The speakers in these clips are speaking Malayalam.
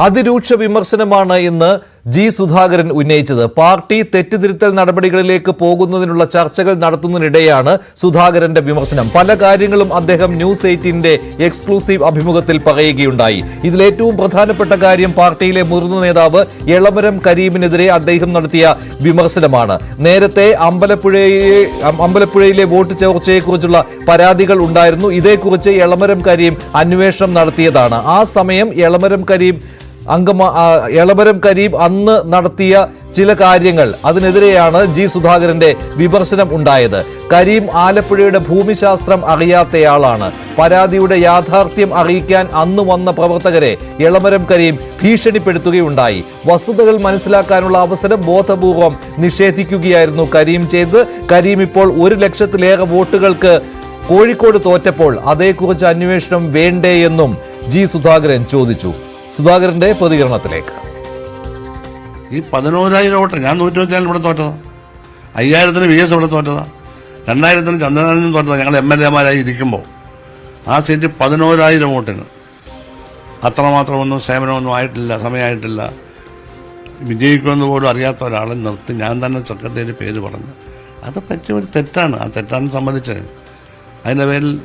അതിരൂക്ഷ വിമർശനമാണ് ഇന്ന് ജി സുധാകരൻ ഉന്നയിച്ചത്. പാർട്ടി തെറ്റുതിരുത്തൽ നടപടികളിലേക്ക് പോകുന്നതിനുള്ള ചർച്ചകൾ നടത്തുന്നതിനിടെയാണ് സുധാകരന്റെ വിമർശനം. പല കാര്യങ്ങളും അദ്ദേഹം ന്യൂസ് എയ്റ്റീന്റെ എക്സ്ക്ലൂസീവ് അഭിമുഖത്തിൽ പറയുകയുണ്ടായി. ഇതിലേറ്റവും പ്രധാനപ്പെട്ട കാര്യം പാർട്ടിയിലെ മുതിർന്ന നേതാവ് എളമരം കരീമിനെതിരെ അദ്ദേഹം നടത്തിയ വിമർശനമാണ്. നേരത്തെ അമ്പലപ്പുഴയെ അമ്പലപ്പുഴയിലെ വോട്ട് ചോർച്ചയെക്കുറിച്ചുള്ള പരാതികൾ ഉണ്ടായിരുന്നു. ഇതേക്കുറിച്ച് എളമരം കരീം അന്വേഷണം നടത്തിയതാണ്. ആ സമയം എളമരം കരീം അംഗമ എളമരം കരീം അന്ന് നടത്തിയ ചില കാര്യങ്ങൾ. അതിനെതിരെയാണ് ജി സുധാകരന്റെ വിമർശനം ഉണ്ടായത്. കരീം ആലപ്പുഴയുടെ ഭൂമിശാസ്ത്രം അറിയാത്തയാളാണ്. പരാതിയുടെ യാഥാർത്ഥ്യം അറിയിക്കാൻ അന്ന് വന്ന പ്രവർത്തകരെ എളമരം കരീം ഭീഷണിപ്പെടുത്തുകയുണ്ടായി. വസ്തുതകൾ മനസ്സിലാക്കാനുള്ള അവസരം ബോധപൂർവം നിഷേധിക്കുകയായിരുന്നു കരീം ചെയ്ത് കരീം ഇപ്പോൾ ഒരു ലക്ഷത്തിലേറെ വോട്ടുകൾക്ക് കോഴിക്കോട് തോറ്റപ്പോൾ അതേക്കുറിച്ച് അന്വേഷണം വേണ്ടേ എന്നും ജി സുധാകരൻ ചോദിച്ചു. സുധാകരന്റെ പ്രതികരണത്തിലേക്ക്. ഈ പതിനോരായിരം വോട്ട് ഞാൻ നൂറ്റി ഇരുപത്തിനാലിൽ ഇവിടെ തോറ്റതാ. അയ്യായിരത്തിന് വി എസ് ഇവിടെ തോറ്റതാ. രണ്ടായിരത്തിന് ചന്ദ്രനാഥനും തോറ്റതാ. ഞങ്ങൾ എം എൽ എമാരായി ഇരിക്കുമ്പോൾ ആ സീറ്റ് പതിനോരായിരം വോട്ടിന്. അത്രമാത്രമൊന്നും സേവനമൊന്നും ആയിട്ടില്ല സമയമായിട്ടില്ല. വിജയിക്കുമെന്ന് പോലും അറിയാത്ത ഒരാളെ നിർത്തി ഞാൻ തന്നെ സെക്രട്ടറി പേര് പറഞ്ഞു. അത് പറ്റിയ ഒരു തെറ്റാണ്. ആ തെറ്റാണ് സംബന്ധിച്ച് അതിന്റെ പേരിൽ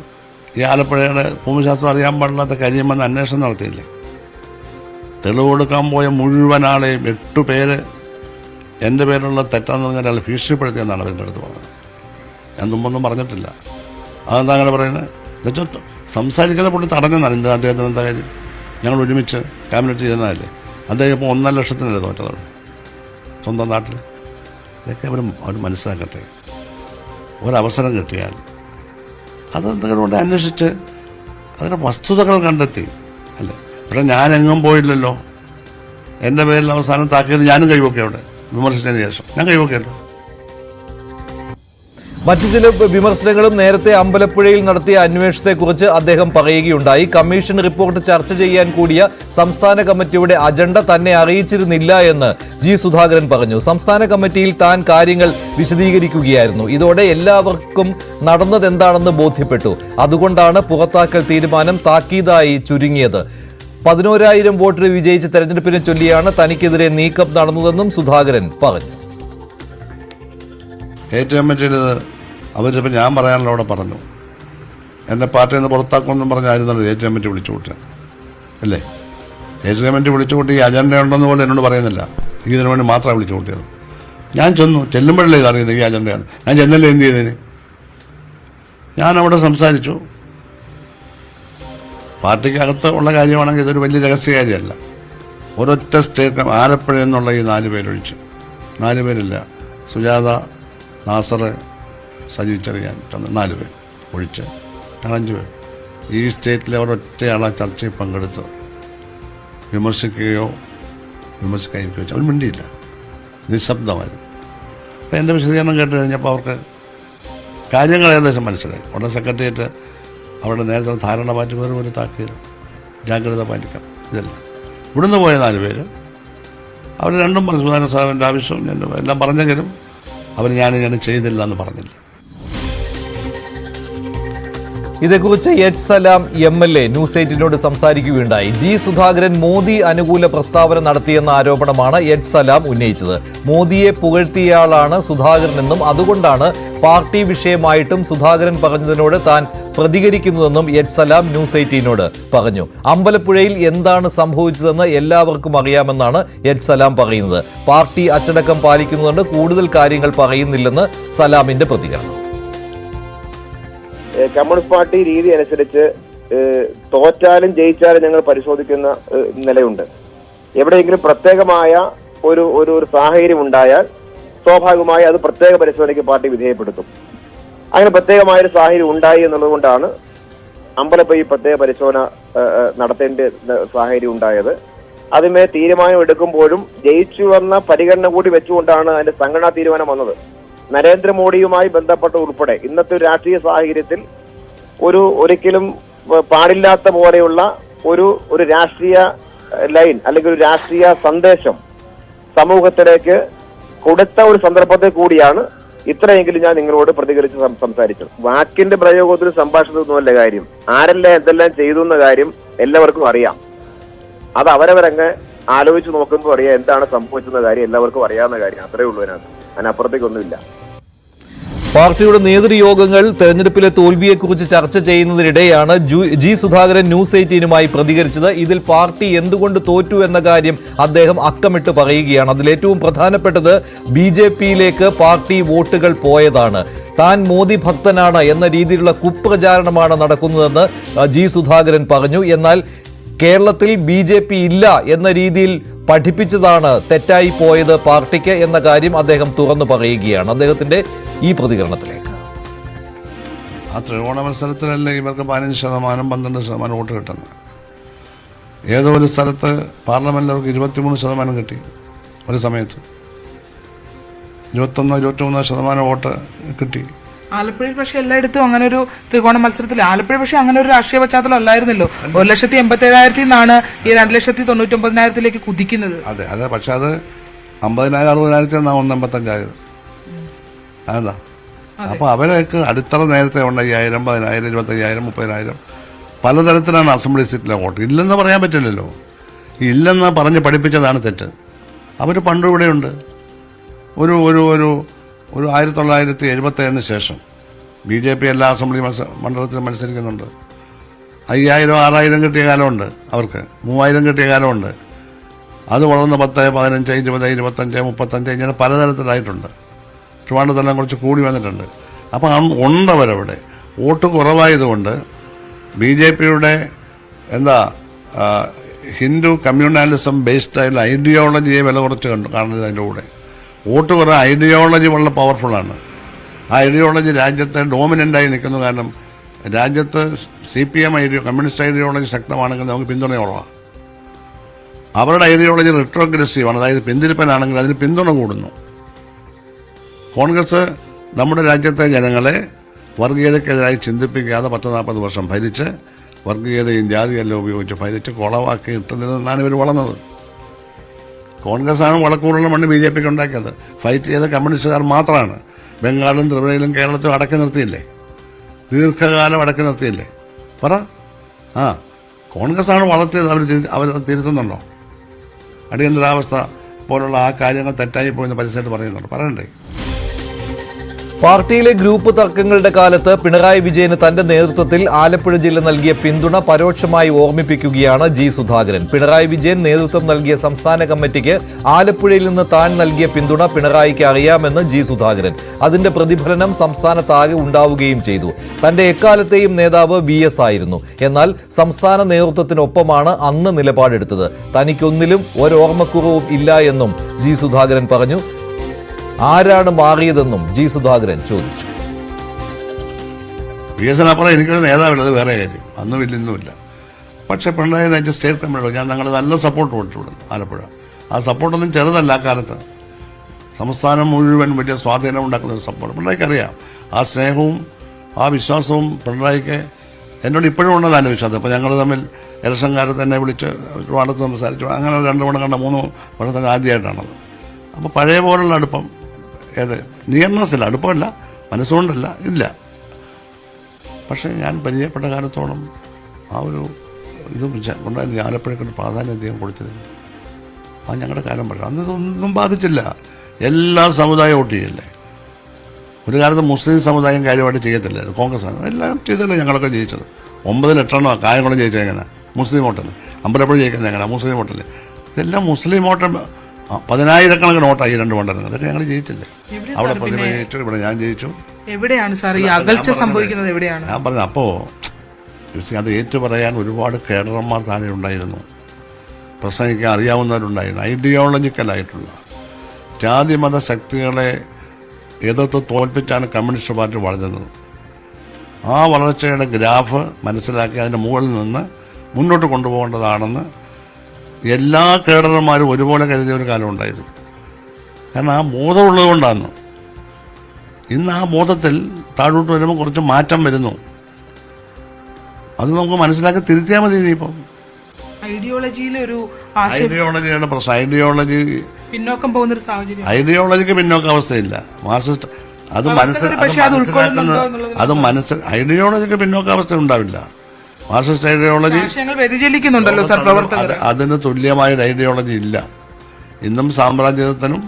ഈ ആലപ്പുഴയുടെ ഭൂമിശാസ്ത്രം അറിയാൻ പാടില്ലാത്ത കരിയമെന്ന് അന്വേഷണം നടത്തിയില്ലേ? തെളിവ് കൊടുക്കാൻ പോയ മുഴുവൻ ആളെയും എട്ട് പേര് എന്റെ പേരിലുള്ള തെറ്റാന്ന് പറഞ്ഞാൽ അയാൾ ഭീഷണിപ്പെടുത്തിയെന്നാണ് അവരുടെ അടുത്ത് പറഞ്ഞത്. ഞാൻ മുമ്പൊന്നും പറഞ്ഞിട്ടില്ല. അതെന്താ അങ്ങനെ പറയുന്നത്? എന്നുവെച്ചാൽ സംസാരിക്കുന്ന പുള്ളി തടഞ്ഞെന്നാണ് എന്താ അദ്ദേഹത്തിന് എന്താ കാര്യം? ഞങ്ങൾ ഒരുമിച്ച് ക്യാബിനറ്റ് ചെയ്യുന്നതല്ലേ അദ്ദേഹം ഇപ്പോൾ ഒന്നര ലക്ഷത്തിനല്ലേ തോറ്റത്? സ്വന്തം നാട്ടിൽ? ഇതൊക്കെ അവർ അവർ മനസ്സിലാക്കട്ടെ. ഒരവസരം കിട്ടിയാൽ അതെന്തെങ്കിലും കൊണ്ട് അന്വേഷിച്ച് അതിന്റെ വസ്തുതകൾ കണ്ടെത്തി അല്ലേ? പക്ഷെ ഞാനെങ്ങും പോയില്ലല്ലോ. എന്റെ പേരിൽ അവസാനം താക്കിയത് ഞാനും കഴിവൊക്കെ അവിടെ വിമർശിച്ചതിന് ശേഷം. ഞാൻ കഴിവൊക്കെയല്ലോ മറ്റു ചില വിമർശനങ്ങളും നേരത്തെ അമ്പലപ്പുഴയിൽ നടത്തിയ അന്വേഷണത്തെക്കുറിച്ച് അദ്ദേഹം പറയുകയുണ്ടായി. കമ്മീഷൻ റിപ്പോർട്ട് ചർച്ച ചെയ്യാൻ കൂടിയ സംസ്ഥാന കമ്മിറ്റിയുടെ അജണ്ട തന്നെ അറിയിച്ചിരുന്നില്ല എന്ന് ജി സുധാകരൻ പറഞ്ഞു. സംസ്ഥാന കമ്മിറ്റിയിൽ താൻ കാര്യങ്ങൾ വിശദീകരിക്കുകയായിരുന്നു. ഇതോടെ എല്ലാവർക്കും നടന്നതെന്താണെന്ന് ബോധ്യപ്പെട്ടു. അതുകൊണ്ടാണ് പുറത്താക്കൽ തീരുമാനം താക്കീതായി ചുരുങ്ങിയത്. പതിനോരായിരം വോട്ടിന് വിജയിച്ച തെരഞ്ഞെടുപ്പിനെ ചൊല്ലിയാണ് തനിക്കെതിരെ നീക്കം നടന്നതെന്നും സുധാകരൻ പറഞ്ഞു. ഏറ്റവും പറ്റിയത് അവരിപ്പോൾ ഞാൻ പറയാനുള്ള അവിടെ പറഞ്ഞു. എന്നെ പാർട്ടിയിൽ നിന്ന് പുറത്താക്കുമെന്നും പറഞ്ഞായിരുന്നല്ലോ ഏറ്റവും കമ്മിറ്റി വിളിച്ചു കൂട്ടുക അല്ലേ? സ്റ്റേറ്റ് കമ്മിറ്റി വിളിച്ചു കൂട്ടി അജണ്ട ഉണ്ടെന്ന് പോലും എന്നോട് പറയുന്നില്ല. ഇതിനു വേണ്ടി മാത്രമാണ് വിളിച്ചു കൂട്ടിയത്. ഞാൻ ചെന്നു. ചെല്ലുമ്പോഴല്ലേ ഇത് അറിയുന്നത് ഈ അജണ്ടയാണ്. ഞാൻ ചെന്നല്ലേ എന്ത് ചെയ്തതിന്? ഞാൻ അവിടെ സംസാരിച്ചു. പാർട്ടിക്കകത്ത് ഉള്ള കാര്യമാണെങ്കിൽ ഇതൊരു വലിയ രഹസ്യ കാര്യമല്ല. ഒരൊറ്റ സ്റ്റേറ്റ് ആലപ്പുഴ എന്നുള്ള ഈ നാല് പേരൊഴിച്ച്. നാല് പേരില്ല. സുജാത നാസർ സജി ചെറിയാൻ നാല് പേർ ഒഴിച്ച്. ഞങ്ങളഞ്ച് പേർ ഈ സ്റ്റേറ്റിലെ ഒരൊറ്റയാളെ ചർച്ചയിൽ പങ്കെടുത്ത് വിമർശിക്കുകയോ വിമർശിക്കാതിരിക്കുകയോ. അവർ മിണ്ടിയില്ല. നിശബ്ദമായിരുന്നു. അപ്പോൾ എന്റെ വിശദീകരണം കേട്ട് കഴിഞ്ഞപ്പോൾ അവർക്ക് കാര്യങ്ങൾ ഏകദേശം മനസ്സിലായി. ഉടനെ സെക്രട്ടേറിയറ്റ് അവരുടെ നേരത്തെ ധാരണ മാറ്റുന്നവർ ഒരു താക്കീത്. ജാഗ്രത പാലിക്കണം. ഇതെല്ലാം. ഇവിടുന്ന് പോയ നാല് പേര്. അവർ രണ്ടും പറഞ്ഞു സുധാകരൻ സാഹിബിന്റെ ആവശ്യം എല്ലാം പറഞ്ഞെങ്കിലും അവർ ഞാനിങ്ങനെ ചെയ്തില്ല എന്ന് പറഞ്ഞില്ല. ഇതേക്കുറിച്ച് H Salam M L A news എയ്റ്റിനോട് സംസാരിക്കുകയുണ്ടായി. ജി സുധാകരൻ മോദി അനുകൂല പ്രസ്താവന നടത്തിയെന്ന ആരോപണമാണ് എച്ച് സലാം ഉന്നയിച്ചത്. മോദിയെ പുകഴ്ത്തിയയാളാണ് സുധാകരനെന്നും അതുകൊണ്ടാണ് പാർട്ടി വിഷയമായിട്ടും സുധാകരൻ പറഞ്ഞതിനോട് താൻ പ്രതികരിക്കുന്നതെന്നും എച്ച് സലാം ന്യൂസ് എയ്റ്റീനോട് പറഞ്ഞു. അമ്പലപ്പുഴയിൽ എന്താണ് സംഭവിച്ചതെന്ന് എല്ലാവർക്കും അറിയാമെന്നാണ് എച്ച് സലാം പറയുന്നത്. പാർട്ടി അച്ചടക്കം പാലിക്കുന്നതുകൊണ്ട് കൂടുതൽ കാര്യങ്ങൾ പറയുന്നില്ലെന്ന് സലാമിന്റെ പ്രതികരണം. കമ്മ്യൂണിസ്റ്റ് പാർട്ടി രീതി അനുസരിച്ച് തോറ്റാലും ജയിച്ചാലും ഞങ്ങൾ പരിശോധിക്കുന്ന നിലയുണ്ട്. എവിടെയെങ്കിലും പ്രത്യേകമായ ഒരു ഒരു ഒരു സാഹചര്യം ഉണ്ടായാൽ സ്വാഭാവികമായി അത് പ്രത്യേക പരിശോധനയ്ക്ക് പാർട്ടി വിധേയപ്പെടുത്തും. അങ്ങനെ പ്രത്യേകമായ ഒരു സാഹചര്യം ഉണ്ടായി എന്നുള്ളത് കൊണ്ടാണ് പ്രത്യേക പരിശോധന നടത്തേണ്ട സാഹചര്യം ഉണ്ടായത്. അതിന്മേൽ തീരുമാനം എടുക്കുമ്പോഴും ജയിച്ചു വന്ന പരിഗണന കൂടി വെച്ചുകൊണ്ടാണ് അതിന്റെ സംഘടനാ തീരുമാനം വന്നത്. നരേന്ദ്രമോദിയുമായി ബന്ധപ്പെട്ട ഉൾപ്പെടെ ഇന്നത്തെ ഒരു രാഷ്ട്രീയ സാഹചര്യത്തിൽ ഒരു ഒരിക്കലും പാടില്ലാത്ത പോലെയുള്ള ഒരു ഒരു രാഷ്ട്രീയ ലൈൻ അല്ലെങ്കിൽ ഒരു രാഷ്ട്രീയ സന്ദേശം സമൂഹത്തിലേക്ക് കൊടുത്ത ഒരു സന്ദർഭത്തെ കൂടിയാണ് ഇത്രയെങ്കിലും ഞാൻ നിങ്ങളോട് പ്രതികരിച്ച് സംസാരിച്ചത്. വാക്കിന്റെ പ്രയോഗത്തിൽ സംഭാഷണത്തിനൊന്നുമല്ല കാര്യം. ആരെല്ലാം എന്തെല്ലാം ചെയ്തു എന്ന കാര്യം എല്ലാവർക്കും അറിയാം. അത് അവരവരങ്ങ് ആലോചിച്ച് നോക്കുമ്പോൾ അറിയാം എന്താണ് സംഭവിച്ചെന്ന കാര്യം എല്ലാവർക്കും അറിയാവുന്ന കാര്യം. അത്രേ ഉള്ളൂ അതിനകത്ത് അതിനപ്പുറത്തേക്കൊന്നുമില്ല. പാർട്ടിയുടെ നേതൃയോഗങ്ങൾ തെരഞ്ഞെടുപ്പിലെ തോൽവിയെക്കുറിച്ച് ചർച്ച ചെയ്യുന്നതിനിടെയാണ് ജു- സുധാകരൻ ന്യൂസ് എയ്റ്റീനുമായി പ്രതികരിച്ചത്. ഇതിൽ പാർട്ടി എന്തുകൊണ്ട് തോറ്റു എന്ന കാര്യം അദ്ദേഹം അക്കമിട്ട് പറയുകയാണ്. അതിലേറ്റവും പ്രധാനപ്പെട്ടത് ബി ജെ പിയിലേക്ക് പാർട്ടി വോട്ടുകൾ പോയതാണ്. താൻ മോദി ഭക്തനാണ് എന്ന രീതിയിലുള്ള കുപ്രചാരണമാണ് നടക്കുന്നതെന്ന് ജി സുധാകരൻ പറഞ്ഞു. എന്നാൽ കേരളത്തിൽ ബി ഇല്ല എന്ന രീതിയിൽ പഠിപ്പിച്ചതാണ് തെറ്റായി പോയത് പാർട്ടിക്ക് എന്ന കാര്യം അദ്ദേഹം തുറന്നു പറയുകയാണ്. അദ്ദേഹത്തിന്റെ ഈ പ്രതികരണത്തിലേക്ക്. ആ ത്രികോണ മത്സരത്തിലല്ലേ ഇവർക്ക് പതിനഞ്ച് ശതമാനം പന്ത്രണ്ട് ശതമാനം വോട്ട് കിട്ടുന്നത്? ഏതോ ഒരു സ്ഥലത്ത് പാർലമെന്റിൽ അവർക്ക് ഇരുപത്തിമൂന്ന് ശതമാനം കിട്ടി ഒരു സമയത്ത്. ഇരുപത്തൊന്നോ ഇരുപത്തിമൂന്നോ ശതമാനം വോട്ട് കിട്ടി. ആലപ്പുഴയിൽ പക്ഷെ എല്ലായിടത്തും അങ്ങനെ ഒരു ത്രികോണ മത്സരത്തിൽ ആലപ്പുഴ പക്ഷെ അങ്ങനെ ഒരു രാഷ്ട്രീയ പശ്ചാത്തലം അല്ലായിരുന്നല്ലോ. ഒരു ലക്ഷത്തി എൺപത്തി ഏഴായിരത്തിൽ നിന്നാണ് ഈ രണ്ട് ലക്ഷത്തി തൊണ്ണൂറ്റി ഒമ്പതിനായിരത്തിലേക്ക് കുതിക്കുന്നത്. അതെ അതെ പക്ഷെ അത് അമ്പതിനായിരം അറുപതിനായിരത്തി ഒന്ന് എൺപത്തഞ്ചായത് അതാ. അപ്പൊ അവരൊക്കെ അടുത്തറ നേരത്തെ ഉണ്ട് അയ്യായിരം പതിനായിരം ഇരുപത്തയ്യായിരം മുപ്പതിനായിരം പലതരത്തിലാണ് അസംബ്ലി സീറ്റിലെ വോട്ട്. ഇല്ലെന്ന് പറയാൻ പറ്റില്ലല്ലോ. ഇല്ലെന്ന് പറഞ്ഞ് പഠിപ്പിച്ചതാണ് തെറ്റ്. അവർ പണ്ടും ഇവിടെയുണ്ട്. ഒരു ഒരു ഒരു ഒരു ആയിരത്തി തൊള്ളായിരത്തി എഴുപത്തി ഏഴിന് ശേഷം ബി ജെ പി എല്ലാ അസംബ്ലി മത്സ മണ്ഡലത്തിലും മത്സരിക്കുന്നുണ്ട്. അയ്യായിരം ആറായിരം കിട്ടിയ കാലമുണ്ട് അവർക്ക്. മൂവായിരം കിട്ടിയ കാലമുണ്ട്. അത് വളർന്ന് പത്ത് പതിനഞ്ച് ഇരുപത് ഇരുപത്തഞ്ച് മുപ്പത്തഞ്ച് ഇങ്ങനെ പലതരത്തിലായിട്ടുണ്ട്. ട്രിവാണ്ടത്തെല്ലാം കുറച്ച് കൂടി വന്നിട്ടുണ്ട്. അപ്പോൾ ഉണ്ടവരവിടെ. വോട്ട് കുറവായതുകൊണ്ട് ബി ജെ പിയുടെ എന്താ ഹിന്ദു കമ്മ്യൂണാലിസം ബേസ്ഡ് ആയിട്ടുള്ള ഐഡിയോളജിയെ വില കുറച്ച് കണ്ടു കാണുന്നത് അതിന്റെ കൂടെ. വോട്ട് കുറേ ഐഡിയോളജി വളരെ പവർഫുള്ളാണ് ആ ഐഡിയോളജി രാജ്യത്തെ ഡോമിനന്റായി നിൽക്കുന്നു കാരണം രാജ്യത്ത് C P M ideo communist ideology ശക്തമാണെങ്കിൽ നമുക്ക് പിന്തുണ അവരുടെ ഐഡിയോളജി റിട്രോഗ്രസീവാണ് അതായത് പിന്തിരിപ്പനാണെങ്കിൽ അതിന് പിന്തുണ കൂടുന്നു. കോൺഗ്രസ് നമ്മുടെ രാജ്യത്തെ ജനങ്ങളെ വർഗീയതയ്ക്കെതിരായി ചിന്തിപ്പിക്കാതെ പത്ത് നാൽപ്പത് വർഷം ഭരിച്ച് വർഗീയതയും ജാതിയെല്ലാം ഉപയോഗിച്ച് ഭരിച്ച് കുളവാക്കി ഇട്ടതിൽ നിന്നാണ് ഇവർ വളർന്നത്. കോൺഗ്രസ് ആണ് വളക്കൂറുള്ള മണ്ണ് ബി ജെ പിക്ക് ഉണ്ടാക്കിയത്. ഫൈറ്റ് ചെയ്ത കമ്മ്യൂണിസ്റ്റുകാർ മാത്രമാണ് ബംഗാളിലും ത്രിപുരയിലും കേരളത്തിലും അടക്കി നിർത്തിയില്ലേ? ദീർഘകാലം അടക്കി നിർത്തിയില്ലേ? പറ. ആ കോൺഗ്രസ് ആണ് വളർത്തിയത് അവർ അവർ തിരുത്തുന്നുണ്ടോ? അടിയന്തരാവസ്ഥ പോലുള്ള ആ കാര്യങ്ങൾ തെറ്റായി പോയെന്ന് പരസ്യമായിട്ട് പറയുന്നുണ്ട്? പറയണ്ടേ? പാർട്ടിയിലെ ഗ്രൂപ്പ് തർക്കങ്ങളുടെ കാലത്ത് പിണറായി വിജയന് തന്റെ നേതൃത്വത്തിൽ ആലപ്പുഴ ജില്ല നൽകിയ പിന്തുണ പരോക്ഷമായി ഓർമ്മിപ്പിക്കുകയാണ് ജി സുധാകരൻ. പിണറായി വിജയൻ നേതൃത്വം നൽകിയ സംസ്ഥാന കമ്മിറ്റിക്ക് ആലപ്പുഴയിൽ നിന്ന് താൻ നൽകിയ പിന്തുണ പിണറായിക്ക് അറിയാമെന്ന് ജി സുധാകരൻ. അതിന്റെ പ്രതിഫലനം സംസ്ഥാനത്താകെ ഉണ്ടാവുകയും ചെയ്തു. തന്റെ എക്കാലത്തെയും നേതാവ് വി എസ് ആയിരുന്നു. എന്നാൽ സംസ്ഥാന നേതൃത്വത്തിനൊപ്പമാണ് അന്ന് നിലപാടെടുത്തത്. തനിക്കൊന്നിലും ഒരോർമ്മക്കുറവും ഇല്ല എന്നും ജി സുധാകരൻ പറഞ്ഞു. ആരാണ് മാറിയതെന്നും ജി സുധാകരൻ ചോദിച്ചു. വി എസ് അപ്പുറം എനിക്കൊരു നേതാവില്ല വേറെ കാര്യം. അന്നും ഇല്ലെന്നുമില്ല. പക്ഷേ പിണറായി നയിച്ച സ്റ്റേറ്റ് കമ്മിറ്റി ഞാൻ ഞങ്ങൾ നല്ല സപ്പോർട്ട് കൊടുത്തുവിടുന്നു ആലപ്പുഴ. ആ സപ്പോർട്ടൊന്നും ചെറുതല്ല ആ കാലത്ത്. സംസ്ഥാനം മുഴുവൻ വലിയ സ്വാധീനം ഉണ്ടാക്കുന്ന ഒരു സപ്പോർട്ട് പിണറായിക്ക് അറിയാം ആ സ്നേഹവും ആ വിശ്വാസവും പിണറായിക്ക് എന്നോട് ഇപ്പോഴും ഉള്ളതാണ് വിശ്വാസം. അപ്പോൾ ഞങ്ങൾ തമ്മിൽ ഇലക്ഷൻ കാലത്ത് തന്നെ വിളിച്ച് ഒരുപാട് സംസാരിച്ചു. അങ്ങനെ രണ്ട് മണം കണ്ട മൂന്ന് വർഷത്തിന് ആദ്യമായിട്ടാണത്. അപ്പോൾ പഴയ പോലുള്ള അടുപ്പം ഏത് നിയർനെസ്സില്ല അടുപ്പമല്ല മനസ്സുകൊണ്ടല്ല ഇല്ല. പക്ഷേ ഞാൻ പരിചയപ്പെട്ട കാലത്തോളം ആ ഒരു ഇത് ഉണ്ടായിരുന്നു ആലപ്പുഴയ്ക്കൊരു പ്രാധാന്യം അധികം കൊടുത്തിരുന്നു ആ ഞങ്ങളുടെ കാലം പക്ഷേ അന്ന് ഇതൊന്നും ബാധിച്ചില്ല. എല്ലാ സമുദായവും വോട്ട് ചെയ്യല്ലേ ഒരു കാലത്ത് മുസ്ലിം സമുദായം കാര്യമായിട്ട് ചെയ്യത്തില്ലായിരുന്നു. കോൺഗ്രസ് ആണ്. എല്ലാം ചെയ്തല്ലേ ഞങ്ങളൊക്കെ ജയിച്ചത്. ഒമ്പതിൽ എട്ടെണ്ണോ കായംകുളം ജയിച്ചത് എങ്ങനെ? മുസ്ലിം വോട്ടല്ലേ. അമ്പലപ്പുഴ ജയിക്കുന്നത് എങ്ങനെ? മുസ്ലിം വോട്ടല്ലേ. ഇതെല്ലാം മുസ്ലിം വോട്ട് ആ, പതിനായിരക്കണക്കിന് വോട്ടായി രണ്ട് മണ്ഡലങ്ങൾ. അതൊക്കെ ഞങ്ങൾ ജയിച്ചില്ലേ? അവിടെ പ്രതിഭ ജയിച്ചു ഇവിടെ ഞാൻ ജയിച്ചു. എവിടെയാണ് സാർ ഈ അകൽച്ച സംഭവിക്കുന്നത് എവിടെയാണ്? ഞാൻ പറഞ്ഞു അപ്പോ യുസി, അത് ഏറ്റു പറയാൻ ഒരുപാട് കേഡർമാർ താഴെ ഉണ്ടായിരുന്നു. പ്രസംഗിക്കാൻ അറിയാവുന്നവരുണ്ടായിരുന്നു. ഐഡിയോളജിക്കലായിട്ടുള്ള ജാതിമത ശക്തികളെ എതിർത്ത് തോൽപ്പിച്ചാണ് കമ്മ്യൂണിസ്റ്റ് പാർട്ടി വളരുന്നത് ആ വളർച്ചയുടെ ഗ്രാഫ് മനസ്സിലാക്കി അതിന്റെ മുകളിൽ നിന്ന് മുന്നോട്ട് കൊണ്ടുപോകേണ്ടതാണെന്ന് എല്ലാ കേഡർമാരും ഒരുപോലെ കരുതിയ ഒരു കാലം ഉണ്ടായിരുന്നു. കാരണം ആ ബോധമുള്ളത് കൊണ്ടാണ്. ഇന്ന് ആ ബോധത്തിൽ താഴോട്ട് വരുമ്പോൾ കുറച്ച് മാറ്റം വരുന്നു. അത് നമുക്ക് മനസ്സിലാക്കി തിരുത്തിയാൽ മതി ഇനിയിപ്പം. ഐഡിയോളജിയിലെ ഒരു ആശയം. ഐഡിയോളജിയുടെ പ്രശ്നം. ഐഡിയോളജി പിന്നോക്കം പോകുന്ന ഒരു സാഹചര്യം. ഐഡിയോളജിക്ക് പിന്നോക്കാവസ്ഥയില്ല മാർക്സിസ്റ്റ് അത് മനസ്സിൽ അത് പക്ഷേ അത് മനസ്സിലാക്കുന്ന അത് മനസ്സിൽ ഐഡിയോളജിക്ക് പിന്നോക്ക അവസ്ഥ ഉണ്ടാവില്ല. മാർക്സിസ്റ്റ് ഐഡിയോളജി വ്യതിചലിക്കുന്നുണ്ടല്ലോ സാർ പ്രവർത്തകർ അത് അതിന് തുല്യമായ ഒരു ഐഡിയോളജി ഇല്ല. ഇന്നും സാമ്രാജ്യത്വത്തിനും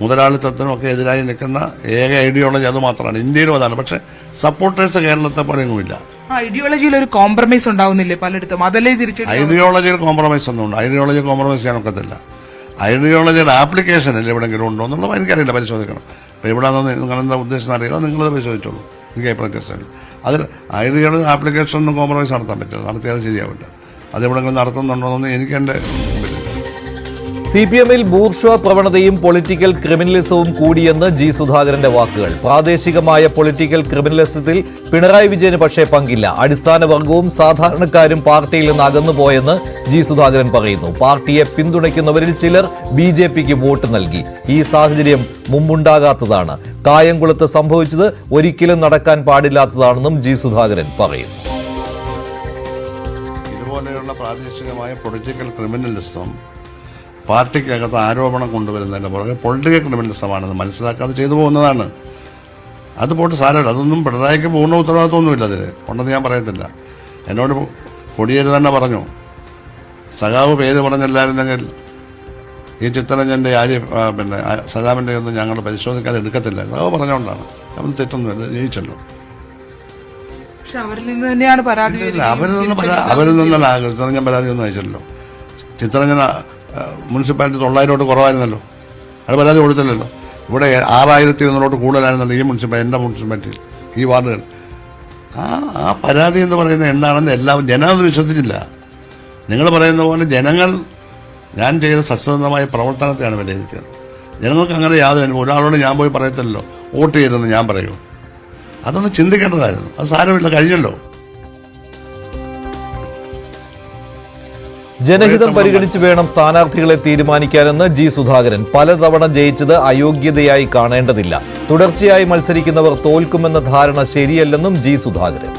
മുതലാളിത്തത്തിനും ഒക്കെ എതിരായി നിൽക്കുന്ന ഏക ഐഡിയോളജി അത് മാത്രമാണ്. ഇന്ത്യയിലും അതാണ്. പക്ഷെ സപ്പോർട്ടേഴ്സ് കേരളത്തെ പോലെയൊന്നുമില്ല. ആ ഐഡിയോളജിയിൽ ഒരു കോംപ്രമൈസ് ഉണ്ടാവുന്നില്ലേ പലയിടത്തും? അതല്ലേ തിരിച്ചു ഐഡിയോളജിയിൽ കോംപ്രമൈസ് ഒന്നും ഉണ്ട്. ഐഡിയോളജി കോംപ്രമൈസ് ചെയ്യാൻ ഒക്കത്തില്ല. ഐഡിയോളജിയുടെ ആപ്ലിക്കേഷൻ അല്ലേ എവിടെയെങ്കിലും ഉണ്ടോ എന്നുള്ളത് എനിക്കറിയില്ല. പരിശോധിക്കണം. അപ്പോൾ ഇവിടെ നിങ്ങളെന്താ ഉദ്ദേശം അറിയില്ല. നിങ്ങളത് പരിശോധിച്ചോളൂ. അഭിപ്രായം അതിൽ ആപ്ലിക്കേഷൻ ആപ്ലിക്കേഷനൊന്നും കോംപ്രമൈസ് നടത്താൻ പറ്റില്ല. നടത്തിയാൽ ശരിയാവില്ല. അതെവിടെങ്കിലും നടത്തുന്നുണ്ടോ എന്നൊന്നും എനിക്ക് എന്റെ മുമ്പിലില്ല സി പി എമ്മിൽ ബൂർഷ്വ പ്രവണതയും പൊളിറ്റിക്കൽ ക്രിമിനലിസവും കൂടിയെന്ന് ജി സുധാകരന്റെ വാക്കുകൾ. പ്രാദേശികമായ പൊളിറ്റിക്കൽ ക്രിമിനലിസത്തിൽ പിണറായി വിജയന് പക്ഷേ പങ്കില്ല. അടിസ്ഥാന വർഗവും സാധാരണക്കാരും പാർട്ടിയിൽ നിന്ന് അകന്നുപോയെന്ന് ജി സുധാകരൻ പറയുന്നു. പാർട്ടിയെ പിന്തുണയ്ക്കുന്നവരിൽ ചിലർ ബി ജെ പിക്ക് വോട്ട് നൽകി. ഈ സാഹചര്യം മുമ്പുണ്ടാകാത്തതാണ്. കായംകുളത്ത് സംഭവിച്ചത് ഒരിക്കലും നടക്കാൻ പാടില്ലാത്തതാണെന്നും ജി സുധാകരൻ പറയുന്നു. ഇതുപോലെയുള്ള പ്രാദേശികമായ പൊളിറ്റിക്കൽ ക്രിമിനലിസം പാർട്ടിക്കകത്ത് ആരോപണം കൊണ്ടുവരുന്നതിന്റെ പുറകെ പൊളിറ്റിക്കൽ ക്രിമിനലിസമാണെന്ന് മനസ്സിലാക്കാതെ ചെയ്തു പോകുന്നതാണ്. അത് പോട്ട് സാരമില്ല. അതൊന്നും പിണറായിക്ക് പൂർണ ഉത്തരവാദിത്വമൊന്നുമില്ല അതിൽ ഉണ്ടെന്ന് ഞാൻ പറയത്തില്ല. എന്നോട് കൊടിയേര് തന്നെ പറഞ്ഞു. സഖാവ് പേര് പറഞ്ഞല്ലായിരുന്നെങ്കിൽ ഈ ചിത്തരഞ്ജന്റെ ആര്യ പിന്നെ സലാമിന്റെ ഒന്നും ഞങ്ങൾ പരിശോധിക്കാതെ എടുക്കത്തില്ല. സഖാവ് പറഞ്ഞുകൊണ്ടാണ് നമ്മൾ തെറ്റൊന്നുമില്ല. ജയിച്ചല്ലോ. അവരിൽ നിന്ന് പരാതി അവരിൽ നിന്ന് പരാ അവരിൽ നിന്നല്ല ചിത്രരഞ്ജൻ പരാതിയൊന്നും അയച്ചല്ലോ ചിത്രരഞ്ജൻ മുനിസിപ്പാലിറ്റി തൊള്ളായിരോട്ട് കുറവായിരുന്നല്ലോ. അത് പരാതി കൊടുത്തില്ലല്ലോ. ഇവിടെ ആറായിരത്തി ഇരുന്നൂറോട്ട് കൂടുതലായിരുന്നല്ലോ ഈ മുനിസിപ്പാലിറ്റി എന്റെ മുനിസിപ്പാലിറ്റിയിൽ ഈ വാർഡുകൾ. ആ ആ പരാതി എന്ന് പറയുന്നത് എന്താണെന്ന് എല്ലാവരും ജനം വിശ്വസിച്ചില്ല നിങ്ങൾ പറയുന്ന പോലെ ജനങ്ങൾ ഞാൻ ചെയ്ത സത്യസന്ധമായ പ്രവർത്തനത്തെയാണ് വിലയിരുത്തിയത്. ജനങ്ങൾക്ക് അങ്ങനെ യാതൊരു അനുഭവം ഒരാളോട് ഞാൻ പോയി പറയത്തില്ലല്ലോ. വോട്ട് ചെയ്തെന്ന് ഞാൻ പറയൂ. അതൊന്ന് ചിന്തിക്കേണ്ടതായിരുന്നു. അത് സാരമില്ല കഴിഞ്ഞല്ലോ. ജനഹിതം പരിഗണിച്ച് വേണം സ്ഥാനാർത്ഥികളെ തീരുമാനിക്കാനെന്ന് ജി സുധാകരൻ പലതവണ ജയിച്ചത് അയോഗ്യതയായി കാണേണ്ടതില്ല. തുടർച്ചയായി മത്സരിക്കുന്നവർ തോൽക്കുമെന്ന ധാരണ ശരിയല്ലെന്നും ജി സുധാകരൻ.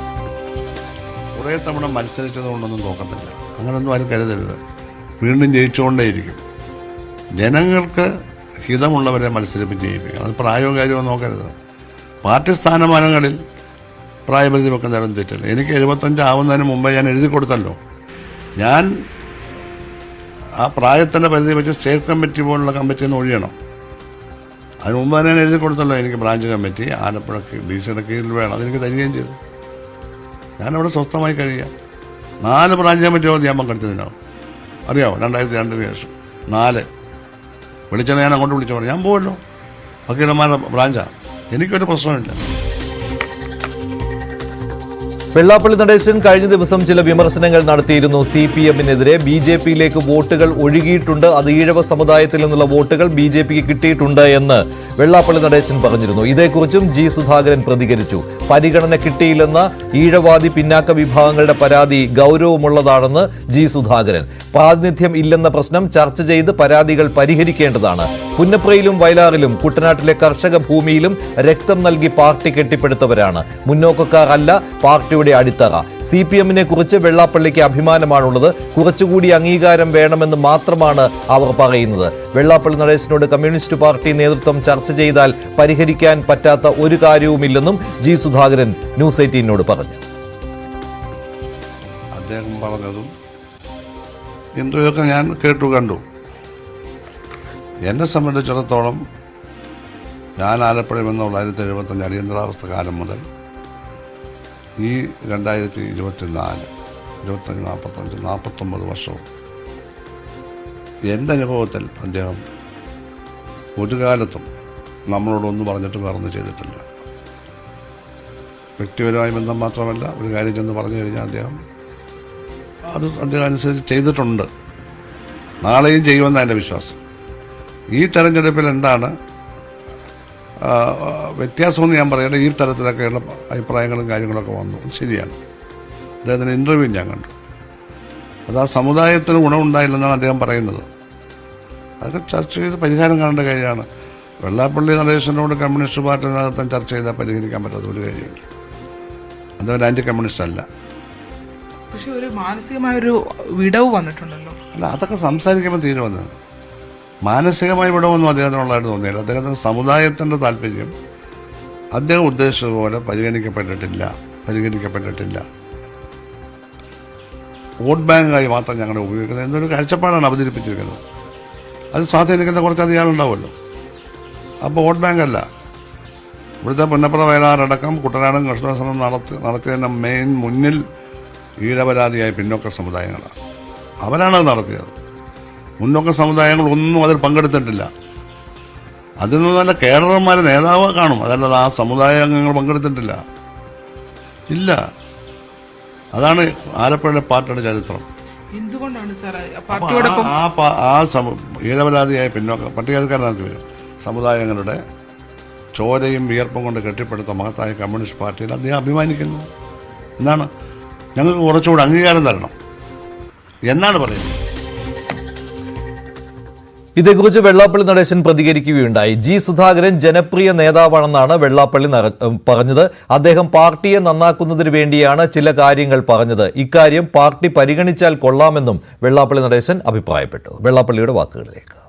കുറേ തവണ മത്സരിച്ചത് കൊണ്ടൊന്നും നോക്കത്തില്ല അങ്ങനൊന്നും ആരും കരുതരുത്. വീണ്ടും ജയിച്ചുകൊണ്ടേയിരിക്കും. ജനങ്ങൾക്ക് ഹിതമുള്ളവരെ മത്സരിപ്പിച്ച് ജയിപ്പിക്കണം. അത് പ്രായവും കാര്യവും നോക്കരുത്. പാർട്ടി സ്ഥാനമാനങ്ങളിൽ പ്രായപരിധി വെക്കുന്നവരും തെറ്റില്ല. എനിക്ക് എഴുപത്തഞ്ച് ആവുന്നതിന് മുമ്പേ ഞാൻ എഴുതി കൊടുത്തല്ലോ. ഞാൻ ആ പ്രായത്തിന്റെ പരിധി വെച്ച് സ്റ്റേറ്റ് കമ്മിറ്റി പോലുള്ള കമ്മിറ്റി നിന്ന് ഒഴിയണം. അതിന് മുമ്പ് തന്നെ എഴുതി കൊടുത്തല്ലോ എനിക്ക് ബ്രാഞ്ച് കമ്മിറ്റി ആലപ്പുഴ ഡി സിയുടെ കീഴിൽ വേണം. അതെനിക്ക് തരികയും ചെയ്തു. ഞാനവിടെ സ്വസ്ഥമായി കഴിയുക. നാല് ബ്രാഞ്ച് കമ്മിറ്റി ഞാൻ പങ്കെടുത്തതിനാവും അറിയാമോ രണ്ടായിരത്തി രണ്ടിന് ശേഷം. നാല്. വിളിച്ചാൽ ഞാൻ അങ്ങോട്ട് വിളിച്ചു പറഞ്ഞു. ഞാൻ പോകുമല്ലോ വക്കീലന്മാരുടെ ബ്രാഞ്ചാണ് എനിക്കൊരു പ്രശ്നമില്ല വെള്ളാപ്പള്ളി നടേശൻ കഴിഞ്ഞ ദിവസം ചില വിമർശനങ്ങൾ നടത്തിയിരുന്നു. സി പി എമ്മിനെതിരെ ബി ജെ പിയിലേക്ക് വോട്ടുകൾ ഒഴുകിയിട്ടുണ്ട്. അത് ഈഴവ സമുദായത്തിൽ നിന്നുള്ള വോട്ടുകൾ ബി ജെ പിക്ക് കിട്ടിയിട്ടുണ്ട് എന്ന് വെള്ളാപ്പള്ളി നടേശൻ പറഞ്ഞിരുന്നു. ഇതേക്കുറിച്ചും ജി സുധാകരൻ പ്രതികരിച്ചു. പരിഗണന കിട്ടിയില്ലെന്ന ഈഴവാദി പിന്നാക്ക വിഭാഗങ്ങളുടെ പരാതി ഗൗരവമുള്ളതാണെന്ന് ജി സുധാകരൻ. പ്രാതിനിധ്യം ഇല്ലെന്ന പ്രശ്നം ചർച്ച ചെയ്ത് പരാതികൾ പരിഹരിക്കേണ്ടതാണ്. പുന്നപ്രയിലും വയലാറിലും കുട്ടനാട്ടിലെ കർഷക ഭൂമിയിലും രക്തം നൽകി പാർട്ടി കെട്ടിപ്പടുത്തവരാണ്. മുന്നോക്കക്കാർ അല്ല പാർട്ടിയുടെ അടിത്തറ. സി പി എമ്മിനെ കുറിച്ച് വെള്ളാപ്പള്ളിക്ക് അഭിമാനമാണുള്ളത്. കുറച്ചുകൂടി അംഗീകാരം വേണമെന്ന് മാത്രമാണ് അവർ പറയുന്നത്. വെള്ളാപ്പള്ളി നടേശനോട് കമ്മ്യൂണിസ്റ്റ് പാർട്ടി നേതൃത്വം ചർച്ച ചെയ്താൽ പരിഹരിക്കാൻ പറ്റാത്ത ഒരു കാര്യവുമില്ലെന്നും ജി സുധാകരൻ ന്യൂസ് എയ്റ്റീനോട് പറഞ്ഞു. അദ്ദേഹം പറഞ്ഞതും ഇന്റർവ്യൂയൊക്കെ ഞാൻ കേട്ടു കണ്ടു. എന്നെ സംബന്ധിച്ചിടത്തോളം ഞാൻ ആലപ്പുഴ എന്ന തൊള്ളായിരത്തി എഴുപത്തഞ്ച് അടിയന്തരാവസ്ഥ കാലം മുതൽ ഈ രണ്ടായിരത്തി ഇരുപത്തി നാല് ഇരുപത്തഞ്ച് നാൽപ്പത്തഞ്ച് നാൽപ്പത്തൊമ്പത് വർഷവും എന്റെ അനുഭവത്തിൽ അദ്ദേഹം ഒരു കാലത്തും നമ്മളോടൊന്നും പറഞ്ഞിട്ട് വേറൊന്നും ചെയ്തിട്ടില്ല. വ്യക്തിപരമായ ബന്ധം മാത്രമല്ല ഒരു കാര്യം ചെന്ന് പറഞ്ഞു കഴിഞ്ഞാൽ അദ്ദേഹം അത് അതിനനുസരിച്ച് ചെയ്തിട്ടുണ്ട്. നാളെയും ചെയ്യുമെന്നാണ് എന്റെ വിശ്വാസം. ഈ തെരഞ്ഞെടുപ്പിൽ എന്താണ്? വ്യത്യാസമെന്ന് ഞാൻ പറയട്ടെ ഈ തരത്തിലൊക്കെയുള്ള അഭിപ്രായങ്ങളും കാര്യങ്ങളൊക്കെ വന്നു. ശരിയാണ്. അദ്ദേഹത്തിന് ഇന്റർവ്യൂ ഞാൻ കണ്ടു. അത് ആ സമുദായത്തിന് ഗുണമുണ്ടായില്ലെന്നാണ് അദ്ദേഹം പറയുന്നത്. അതൊക്കെ ചർച്ച ചെയ്ത് പരിഹാരം കാണേണ്ട കാര്യമാണ്. വെള്ളാപ്പള്ളി നടേശനോട് കമ്മ്യൂണിസ്റ്റ് പാർട്ടി നേതൃത്വം ചർച്ച ചെയ്താൽ പരിഹരിക്കാൻ പറ്റാത്ത ഒരു കാര്യമില്ല. അദ്ദേഹം ആന്റി കമ്മ്യൂണിസ്റ്റ് അല്ല. പക്ഷെ ഒരു മാനസികമായ ഒരു വിടവ് വന്നിട്ടുണ്ടല്ലോ. അല്ല അതൊക്കെ സംസാരിക്കുമ്പോൾ തീരുമാനം മാനസികമായ വിടവൊന്നും അദ്ദേഹത്തിനുള്ളതായിട്ട് തോന്നിയില്ല. അദ്ദേഹത്തിന് സമുദായത്തിന്റെ താല്പര്യം അദ്ദേഹം ഉദ്ദേശിച്ചതുപോലെ പരിഗണിക്കപ്പെട്ടിട്ടില്ല പരിഗണിക്കപ്പെട്ടിട്ടില്ല. വോട്ട് ബാങ്കായി മാത്രം ഞങ്ങളെ ഉപയോഗിക്കുന്നത്. എന്നൊരു കാഴ്ചപ്പാടാണ് അവതരിപ്പിച്ചിരിക്കുന്നത്. അത് സ്വാധീനിക്കുന്ന കുറച്ചധികം ആളുണ്ടാവുമല്ലോ. അപ്പോൾ വോട്ട് ബാങ്ക് ബാങ്കല്ല. ഇവിടുത്തെ പുന്നപ്ര വയലാറടക്കം കുട്ടനാടും കർഷക ശ്രമം നടത്തി നടത്തിയതിന്റെ മെയിൻ മുന്നിൽ ഈഴപരാധിയായ പിന്നോക്ക സമുദായങ്ങളാണ്. അവരാണ് അത് നടത്തിയത്. മുന്നോക്ക സമുദായങ്ങൾ ഒന്നും അതിൽ പങ്കെടുത്തിട്ടില്ല. അതിൽ നിന്ന് തന്നെ കേഡർമാരെ നേതാവ് കാണും. അതല്ലാതെ ആ സമുദായ അംഗങ്ങൾ പങ്കെടുത്തിട്ടില്ല. ഇല്ല. അതാണ് ആലപ്പുഴയുടെ പാർട്ടിയുടെ ചരിത്രം. ആ- ഈഴപരാതിയായ പിന്നോക്ക പട്ടികജാതിക്കാരനകത്ത് വരും. സമുദായങ്ങളുടെ ചോരയും വിയർപ്പും കൊണ്ട് കെട്ടിപ്പടുത്ത മഹത്തായ കമ്മ്യൂണിസ്റ്റ് പാർട്ടിയിൽ അദ്ദേഹം അഭിമാനിക്കുന്നു. എന്നാണ് ഞങ്ങൾക്ക് കുറച്ചുകൂടി അംഗീകാരം തരണം. എന്നാണ് പറയുന്നത്? ഇതേക്കുറിച്ച് വെള്ളാപ്പള്ളി നടേശൻ പ്രതികരിക്കുകയുണ്ടായി. ജി സുധാകരൻ ജനപ്രിയ നേതാവാണെന്നാണ് വെള്ളാപ്പള്ളി പറഞ്ഞത്. അദ്ദേഹം പാർട്ടിയെ നന്നാക്കുന്നതിന് വേണ്ടിയാണ് ചില കാര്യങ്ങൾ പറഞ്ഞത്. ഇക്കാര്യം പാർട്ടി പരിഗണിച്ചാൽ കൊള്ളാമെന്നും വെള്ളാപ്പള്ളി നടേശൻ അഭിപ്രായപ്പെട്ടു. വെള്ളാപ്പള്ളിയുടെ വാക്കുകളിലേക്ക്.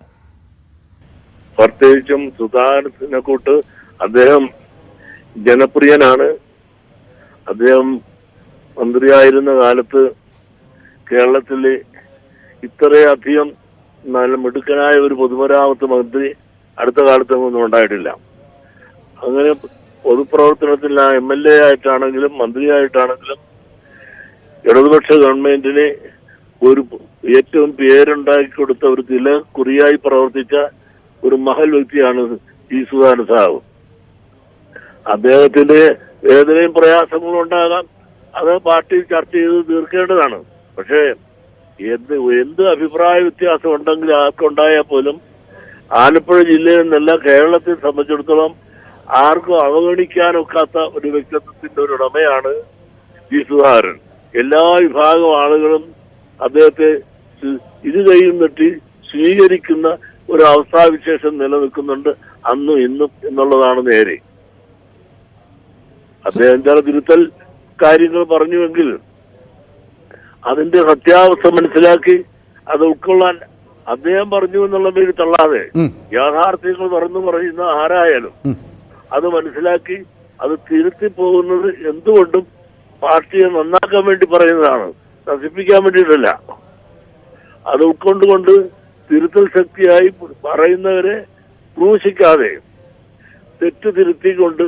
പ്രത്യേകിച്ചും സുധാകരനെ കൂട്ട് അദ്ദേഹം ജനപ്രിയനാണ്. അദ്ദേഹം മന്ത്രിയായിരുന്ന കാലത്ത് കേരളത്തിൽ ഇത്രയധികം നല്ല മിടുക്കനായ ഒരു പൊതുമരാമത്ത് മന്ത്രി അടുത്ത കാലത്തൊന്നും ഉണ്ടായിട്ടില്ല. അങ്ങനെ പൊതുപ്രവർത്തനത്തിൽ എം എൽ എ ആയിട്ടാണെങ്കിലും മന്ത്രിയായിട്ടാണെങ്കിലും ഇടതുപക്ഷ ഗവൺമെന്റിന് ഒരു ഏറ്റവും പേരുണ്ടാക്കി കൊടുത്ത ഒരു തില കുറിയായി പ്രവർത്തിച്ച ഒരു മഹൽ വ്യക്തിയാണ് ഈ സുധാകരൻ സാഹു. അദ്ദേഹത്തിന്റെ വേദനയും പ്രയാസങ്ങളും ഉണ്ടാകാം. അത് പാർട്ടി ചർച്ച ചെയ്ത് തീർക്കേണ്ടതാണ്. പക്ഷേ എന്ത് എന്ത് അഭിപ്രായ വ്യത്യാസം ഉണ്ടെങ്കിൽ ആർക്കുണ്ടായാൽ പോലും ആലപ്പുഴ ജില്ലയിൽ നിന്നല്ല കേരളത്തെ സംബന്ധിച്ചിടത്തോളം ആർക്കും അവഗണിക്കാനൊക്കാത്ത ഒരു വ്യക്തിത്വത്തിന്റെ ഒരു ഉടമയാണ് ജി സുധാകരൻ. എല്ലാ വിഭാഗം ആളുകളും അദ്ദേഹത്തെ ഇത് കഴിയുന്നിട്ട് സ്വീകരിക്കുന്ന ഒരു അവസ്ഥാവിശേഷം നിലനിൽക്കുന്നുണ്ട് അന്നും ഇന്നും എന്നുള്ളതാണ് നേരെ. അദ്ദേഹം ചില തിരുത്തൽ കാര്യങ്ങൾ പറഞ്ഞുവെങ്കിൽ അതിന്റെ സത്യാവസ്ഥ മനസ്സിലാക്കി അത് ഉൾക്കൊള്ളാൻ അദ്ദേഹം പറഞ്ഞു എന്നുള്ള പേര് തള്ളാതെ യാഥാർത്ഥ്യങ്ങൾ തുറന്നു പറയുന്ന ആരായാലും അത് മനസ്സിലാക്കി അത് തിരുത്തി പോകുന്നത് എന്തുകൊണ്ടും പാർട്ടിയെ നന്നാക്കാൻ വേണ്ടി പറയുന്നതാണ്. നശിപ്പിക്കാൻ വേണ്ടിയിട്ടല്ല. അത് ഉൾക്കൊണ്ടുകൊണ്ട് തിരുത്തൽ ശക്തിയായി പറയുന്നവരെ ക്രൂശിക്കാതെ തെറ്റ് തിരുത്തിക്കൊണ്ട്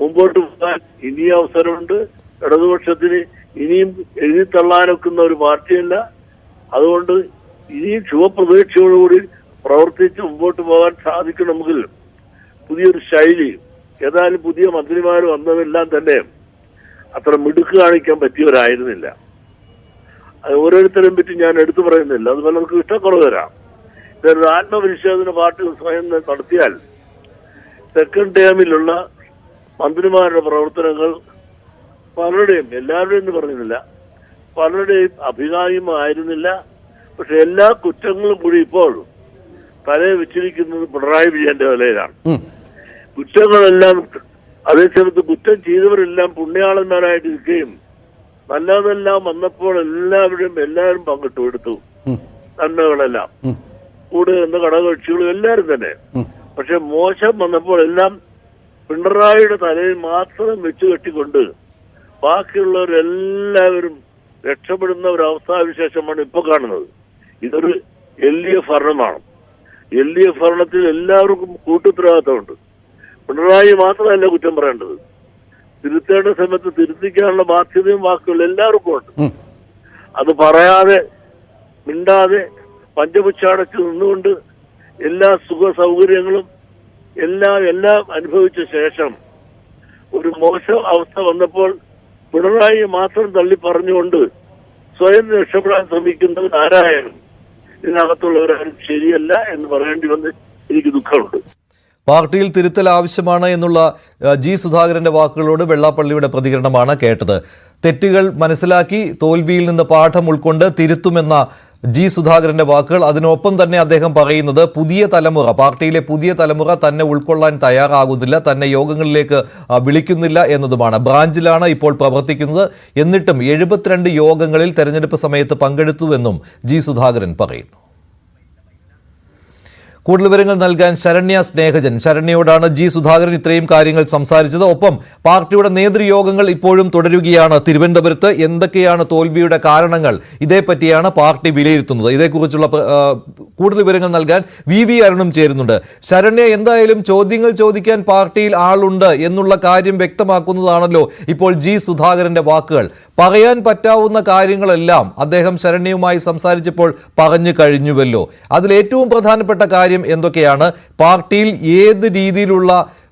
മുമ്പോട്ട് പോകാൻ ഇനിയും അവസരമുണ്ട്. ഇടതുപക്ഷത്തിന് ഇനിയും എഴുതിത്തള്ളാനൊക്കുന്ന ഒരു പാർട്ടിയല്ല. അതുകൊണ്ട് ഇനിയും ശുഭപ്രതീക്ഷയോടുകൂടി പ്രവർത്തിച്ച് മുമ്പോട്ട് പോകാൻ സാധിക്കണമെങ്കിൽ പുതിയൊരു ശൈലി ഏതായാലും പുതിയ മന്ത്രിമാർ വന്നതെല്ലാം തന്നെ അത്ര മിടുക്ക് കാണിക്കാൻ പറ്റിയവരായിരുന്നില്ല. അത് ഓരോരുത്തരെയും പറ്റി ഞാൻ എടുത്തു പറയുന്നില്ല. അത് പലർക്കും ഇഷ്ടക്കുറവ് വരാം. ഇതൊരു ആത്മപരിശോധന പാർട്ടി സ്വയം നടത്തിയാൽ സെക്കൻഡ് ടേമിലുള്ള മന്ത്രിമാരുടെ പ്രവർത്തനങ്ങൾ പലരുടെയും എല്ലാവരുടെയും എന്ന് പറഞ്ഞില്ല പലരുടെയും അഭികാമ്യമായിരുന്നില്ല പക്ഷെ എല്ലാ കുറ്റങ്ങളും കൂടി ഇപ്പോൾ തലയെ വെച്ചിരിക്കുന്നത് പിണറായി വിജയന്റെ വിലയിലാണ് കുറ്റങ്ങളെല്ലാം അതേസമയത്ത് കുറ്റം ചെയ്തവരെല്ലാം പുണ്യാളന്മാരായിട്ട് ഇരിക്കുകയും നല്ലതെല്ലാം വന്നപ്പോൾ എല്ലാവരും എല്ലാവരും പങ്കിട്ടു എടുത്തു. നന്മകളെല്ലാം. കൂടെ നിന്ന് ഘടകകക്ഷികളും എല്ലാവരും തന്നെ. പക്ഷെ മോശം വന്നപ്പോൾ എല്ലാം പിണറായിയുടെ തലയിൽ മാത്രം വെച്ചു കെട്ടിക്കൊണ്ട് ബാക്കിയുള്ളവരെല്ലാവരും രക്ഷപ്പെടുന്ന ഒരു അവസ്ഥാവിശേഷമാണ് ഇപ്പൊ കാണുന്നത്. ഇതൊരു എൽ ഡി എഫ് ഭരണമാണ്. എൽ ഡി എഫ് ഭരണത്തിൽ എല്ലാവർക്കും കൂട്ടുത്തരവാദിത്തമുണ്ട്. പിണറായി മാത്രമല്ല കുറ്റം പറയേണ്ടത്. തിരുത്തേണ്ട സമയത്ത് തിരുത്തിക്കാനുള്ള ബാധ്യതയും ബാക്കിയുള്ള എല്ലാവർക്കും ഉണ്ട്. അത് പറയാതെ മിണ്ടാതെ പഞ്ചപുച്ചാടച്ച് നിന്നുകൊണ്ട് എല്ലാ സുഖ സൗകര്യങ്ങളും എല്ലാം എല്ലാം അനുഭവിച്ച ശേഷം ഒരു മോശം അവസ്ഥ വന്നപ്പോൾ പിണറായി മാത്രം തള്ളി പറഞ്ഞുകൊണ്ട് സ്വയം രക്ഷപ്പെടാൻ ശ്രമിക്കുന്നത് ആരായാലും ഇതിനകത്തുള്ളവരാരും ശരിയല്ല എന്ന് പറയേണ്ടി വന്ന് എനിക്ക് ദുഃഖമുണ്ട്. പാർട്ടിയിൽ തിരുത്തൽ ആവശ്യമാണ് എന്നുള്ള ജി സുധാകരന്റെ വാക്കുകളോട് വെള്ളാപ്പള്ളിയുടെ പ്രതികരണമാണ് കേട്ടത്. തെറ്റുകൾ മനസ്സിലാക്കി തോൽവിയിൽ നിന്ന് പാഠം ഉൾക്കൊണ്ട് തിരുത്തുമെന്ന ജി സുധാകരന്റെ വാക്കുകൾ അതിനൊപ്പം തന്നെ അദ്ദേഹം പറയുന്നത് പുതിയ തലമുറ പാർട്ടിയിലെ പുതിയ തലമുറ തന്നെ ഉൾക്കൊള്ളാൻ തയ്യാറാകുന്നില്ല തന്നെ യോഗങ്ങളിലേക്ക് വിളിക്കുന്നില്ല എന്നതുമാണ്. ബ്രാഞ്ചിലാണ് ഇപ്പോൾ പ്രവർത്തിക്കുന്നത്. എന്നിട്ടും എഴുപത്തിരണ്ട് യോഗങ്ങളിൽ തെരഞ്ഞെടുപ്പ് സമയത്ത് പങ്കെടുത്തുവെന്നും ജി സുധാകരൻ പറയുന്നു. കൂടുതൽ വിവരങ്ങൾ നൽകാൻ ശരണ്യ സ്നേഹജൻ. ശരണ്യയോടാണ് ജി സുധാകരൻ ഇത്രയും കാര്യങ്ങൾ സംസാരിച്ചത്. ഒപ്പം പാർട്ടിയുടെ നേതൃയോഗങ്ങൾ ഇപ്പോഴും തുടരുകയാണ്. തിരുവനന്തപുരത്ത് എന്തൊക്കെയാണ് തോൽവിയുടെ കാരണങ്ങൾ? ഇതേപ്പറ്റിയാണ് പാർട്ടി വിലയിരുത്തുന്നത്. ഇതേക്കുറിച്ചുള്ള കൂടുതൽ വിവരങ്ങൾ നൽകാൻ വി വി അരുണും ചേരുന്നുണ്ട്. ശരണ്യ എന്തായാലും ചോദ്യങ്ങൾ ചോദിക്കാൻ പാർട്ടിയിൽ ആളുണ്ട് എന്നുള്ള കാര്യം വ്യക്തമാക്കുന്നതാണല്ലോ ഇപ്പോൾ ജി സുധാകരന്റെ വാക്കുകൾ. പറയാൻ പറ്റാവുന്ന കാര്യങ്ങളെല്ലാം അദ്ദേഹം ശരണ്യയുമായി സംസാരിച്ചപ്പോൾ പറഞ്ഞു കഴിഞ്ഞുവല്ലോ. അതിൽ ഏറ്റവും പ്രധാനപ്പെട്ട കാര്യം എന്തൊക്കെയാണ്? പാർട്ടിയിൽ ഏത് രീതിയിലുള്ള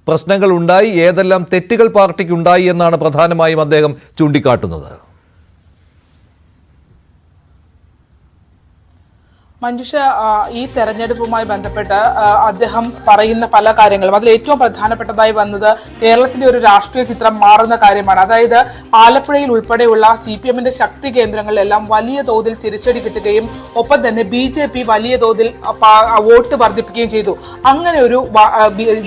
പ്രശ്നങ്ങൾ ഉണ്ടായി ഏതെല്ലാം തെറ്റുകൾ പാർട്ടിക്ക് ഉണ്ടായി എന്നാണ് പ്രധാനമായും അദ്ദേഹം ചൂണ്ടിക്കാട്ടുന്നത്. മഞ്ജുഷ ഈ തെരഞ്ഞെടുപ്പുമായി ബന്ധപ്പെട്ട് അദ്ദേഹം പറയുന്ന പല കാര്യങ്ങളും. അതിൽ ഏറ്റവും പ്രധാനപ്പെട്ടതായി വന്നത് കേരളത്തിന്റെ ഒരു രാഷ്ട്രീയ ചിത്രം മാറുന്ന കാര്യമാണ്. അതായത് ആലപ്പുഴയിൽ ഉൾപ്പെടെയുള്ള സി പി എമ്മിന്റെ ശക്തി കേന്ദ്രങ്ങളിലെല്ലാം വലിയ തോതിൽ തിരിച്ചടി കിട്ടുകയും ഒപ്പം തന്നെ ബി ജെ പി വലിയ തോതിൽ വോട്ട് വർദ്ധിപ്പിക്കുകയും ചെയ്തു. അങ്ങനെ ഒരു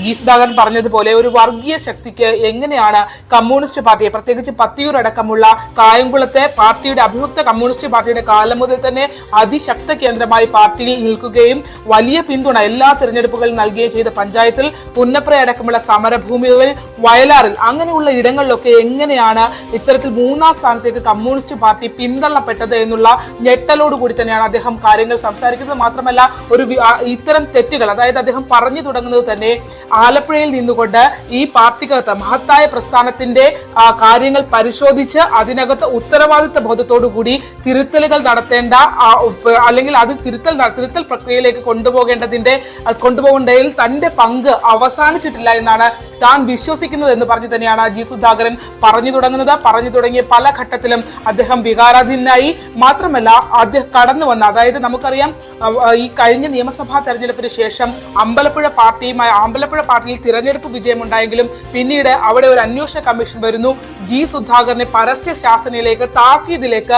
ജി സുധാകരൻ പറഞ്ഞതുപോലെ ഒരു വർഗീയ ശക്തിക്ക് എങ്ങനെയാണ് കമ്മ്യൂണിസ്റ്റ് പാർട്ടിയെ പ്രത്യേകിച്ച് പത്തിയൂർ അടക്കമുള്ള കായംകുളത്തെ പാർട്ടിയുടെ അഭിമുക്ത കമ്മ്യൂണിസ്റ്റ് പാർട്ടിയുടെ കാലം മുതൽ തന്നെ അതിശക്ത കേന്ദ്രമായി പാർട്ടിയിൽ നിൽക്കുകയും വലിയ പിന്തുണ എല്ലാ തിരഞ്ഞെടുപ്പുകളിൽ നൽകുകയും ചെയ്ത പഞ്ചായത്തിൽ പുന്നപ്ര അടക്കമുള്ള സമരഭൂമികളിൽ വയലാറിൽ അങ്ങനെയുള്ള ഇടങ്ങളിലൊക്കെ എങ്ങനെയാണ് ഇത്തരത്തിൽ മൂന്നാം സ്ഥാനത്തേക്ക് കമ്മ്യൂണിസ്റ്റ് പാർട്ടി പിന്തള്ളപ്പെട്ടത് എന്നുള്ള ഞെട്ടലോട് കൂടി തന്നെയാണ് അദ്ദേഹം കാര്യങ്ങൾ സംസാരിക്കുന്നത്. മാത്രമല്ല ഒരു ഇത്തരം തെറ്റുകൾ അതായത് അദ്ദേഹം പറഞ്ഞു തുടങ്ങുന്നത് തന്നെ ആലപ്പുഴയിൽ നിന്നുകൊണ്ട് ഈ പാർട്ടിക്കകത്ത് മഹത്തായ പ്രസ്ഥാനത്തിന്റെ കാര്യങ്ങൾ പരിശോധിച്ച് അതിനകത്ത് ഉത്തരവാദിത്ത ബോധത്തോടു കൂടി തിരുത്തലുകൾ നടത്തേണ്ട അല്ലെങ്കിൽ അത് തിരുത്തൽ തിരുത്തൽ പ്രക്രിയയിലേക്ക് കൊണ്ടുപോകേണ്ടതിന്റെ കൊണ്ടുപോകേണ്ടതിൽ തന്റെ പങ്ക് അവസാനിച്ചിട്ടില്ല എന്നാണ് താൻ വിശ്വസിക്കുന്നത് എന്ന് പറഞ്ഞു തന്നെയാണ് ജി സുധാകരൻ പറഞ്ഞു തുടങ്ങുന്നത്. പറഞ്ഞു തുടങ്ങിയ പല ഘട്ടത്തിലും അദ്ദേഹം വികാരാധീനായി മാത്രമല്ല അദ്ദേഹം കടന്നു വന്ന അതായത് നമുക്കറിയാം ഈ കഴിഞ്ഞ നിയമസഭാ തെരഞ്ഞെടുപ്പിന് ശേഷം അമ്പലപ്പുഴ പാർട്ടിയുമായി അമ്പലപ്പുഴ പാർട്ടിയിൽ തിരഞ്ഞെടുപ്പ് വിജയമുണ്ടായെങ്കിലും പിന്നീട് അവിടെ ഒരു അന്വേഷണ കമ്മീഷൻ വരുന്നു. ജി സുധാകരനെ പരസ്യ ശാസനയിലേക്ക് താക്കീതിലേക്ക്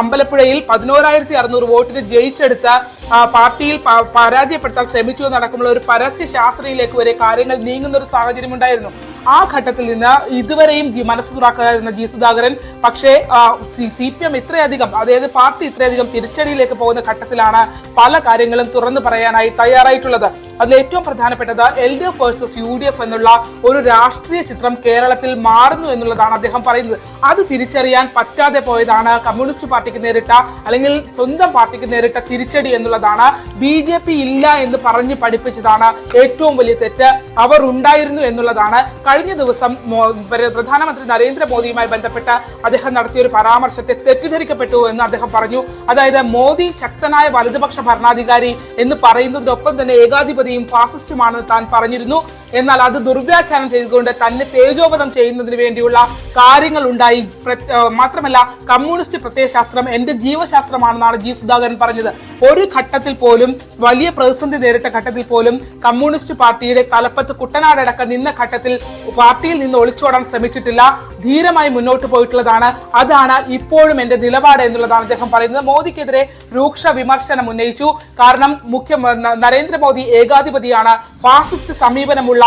അമ്പലപ്പുഴയിൽ പതിനോരായിരത്തി അറുന്നൂറ് വോട്ടിന് ജയിച്ചെടുത്ത. ആ, പാർട്ടിയിൽ പരാജയപ്പെടുത്താൻ ശ്രമിച്ചു നടക്കുമ്പോൾ ഒരു പരസ്യ ശാസ്ത്രയിലേക്ക് വരെ കാര്യങ്ങൾ നീങ്ങുന്ന ഒരു സാഹചര്യം ഉണ്ടായിരുന്നു. ആ ഘട്ടത്തിൽ നിന്ന് ഇതുവരെയും മനസ്സ് തുറക്കാതിരുന്ന ജി സുധാകരൻ പക്ഷേ സി പി എം ഇത്രയധികം അതായത് പാർട്ടി ഇത്രയധികം തിരിച്ചടിയിലേക്ക് പോകുന്ന ഘട്ടത്തിലാണ് പല കാര്യങ്ങളും തുറന്നു പറയാനായി തയ്യാറായിട്ടുള്ളത്. അതിൽ ഏറ്റവും പ്രധാനപ്പെട്ടത് L D F versus U D F എന്നുള്ള ഒരു രാഷ്ട്രീയ ചിത്രം കേരളത്തിൽ മാറുന്നു എന്നുള്ളതാണ് അദ്ദേഹം പറയുന്നത്. അത് തിരിച്ചറിയാൻ പറ്റാതെ പോയതാണ് കമ്മ്യൂണിസ്റ്റ് പാർട്ടിക്ക് നേരിട്ട അല്ലെങ്കിൽ സ്വന്തം പാർട്ടിക്ക് നേരിട്ട തിരിച്ചടി എന്നുള്ളതാണ് ബി ജെ പി ഇല്ല എന്ന് പറഞ്ഞ് പഠിപ്പിച്ചതാണ് ഏറ്റവും വലിയ തെറ്റ്. അവർ ഉണ്ടായിരുന്നു എന്നുള്ളതാണ് കഴിഞ്ഞ ദിവസം പ്രധാനമന്ത്രി നരേന്ദ്രമോദിയുമായി ബന്ധപ്പെട്ട് അദ്ദേഹം നടത്തിയ ഒരു പരാമർശത്തെ തെറ്റിദ്ധരിക്കപ്പെട്ടു എന്ന് അദ്ദേഹം പറഞ്ഞു. അതായത് മോദി ശക്തനായ വലതുപക്ഷ ഭരണാധികാരി എന്ന് പറയുന്നതിനൊപ്പം തന്നെ ഏകാധിപതിയും ഫാസിസ്റ്റുമാണെന്ന് താൻ പറഞ്ഞിരുന്നു. എന്നാൽ അത് ദുർവ്യാഖ്യാനം ചെയ്തുകൊണ്ട് തന്നെ തേജോവധം ചെയ്യുന്നതിന് വേണ്ടിയുള്ള കാര്യങ്ങൾ ഉണ്ടായി. മാത്രമല്ല കമ്മ്യൂണിസ്റ്റ് പ്രത്യയശാസ്ത്രം എന്റെ ജീവശാസ്ത്രമാണെന്നാണ് ജി സുധാകരൻ പറഞ്ഞത്. ഒരു ഘട്ടത്തിൽ പോലും വലിയ പ്രതിസന്ധി നേരിട്ട ഘട്ടത്തിൽ പോലും കമ്മ്യൂണിസ്റ്റ് പാർട്ടിയുടെ തലപ്പത്ത് കുട്ടനാടടക്കം നിന്ന ഘട്ടത്തിൽ പാർട്ടിയിൽ നിന്ന് ഒളിച്ചോടാൻ ശ്രമിച്ചിട്ടില്ല ധീരമായി മുന്നോട്ട് പോയിട്ടുള്ളതാണ്. അതാണ് ഇപ്പോഴും എന്റെ നിലപാട് എന്നുള്ളതാണ് അദ്ദേഹം പറയുന്നത്. മോദിക്കെതിരെ രൂക്ഷ വിമർശനം ഉന്നയിച്ചു. കാരണം മുഖ്യ നരേന്ദ്രമോദി ഏകാധിപതിയാണ്. ഫാസിസ്റ്റ് സമീപനമുള്ള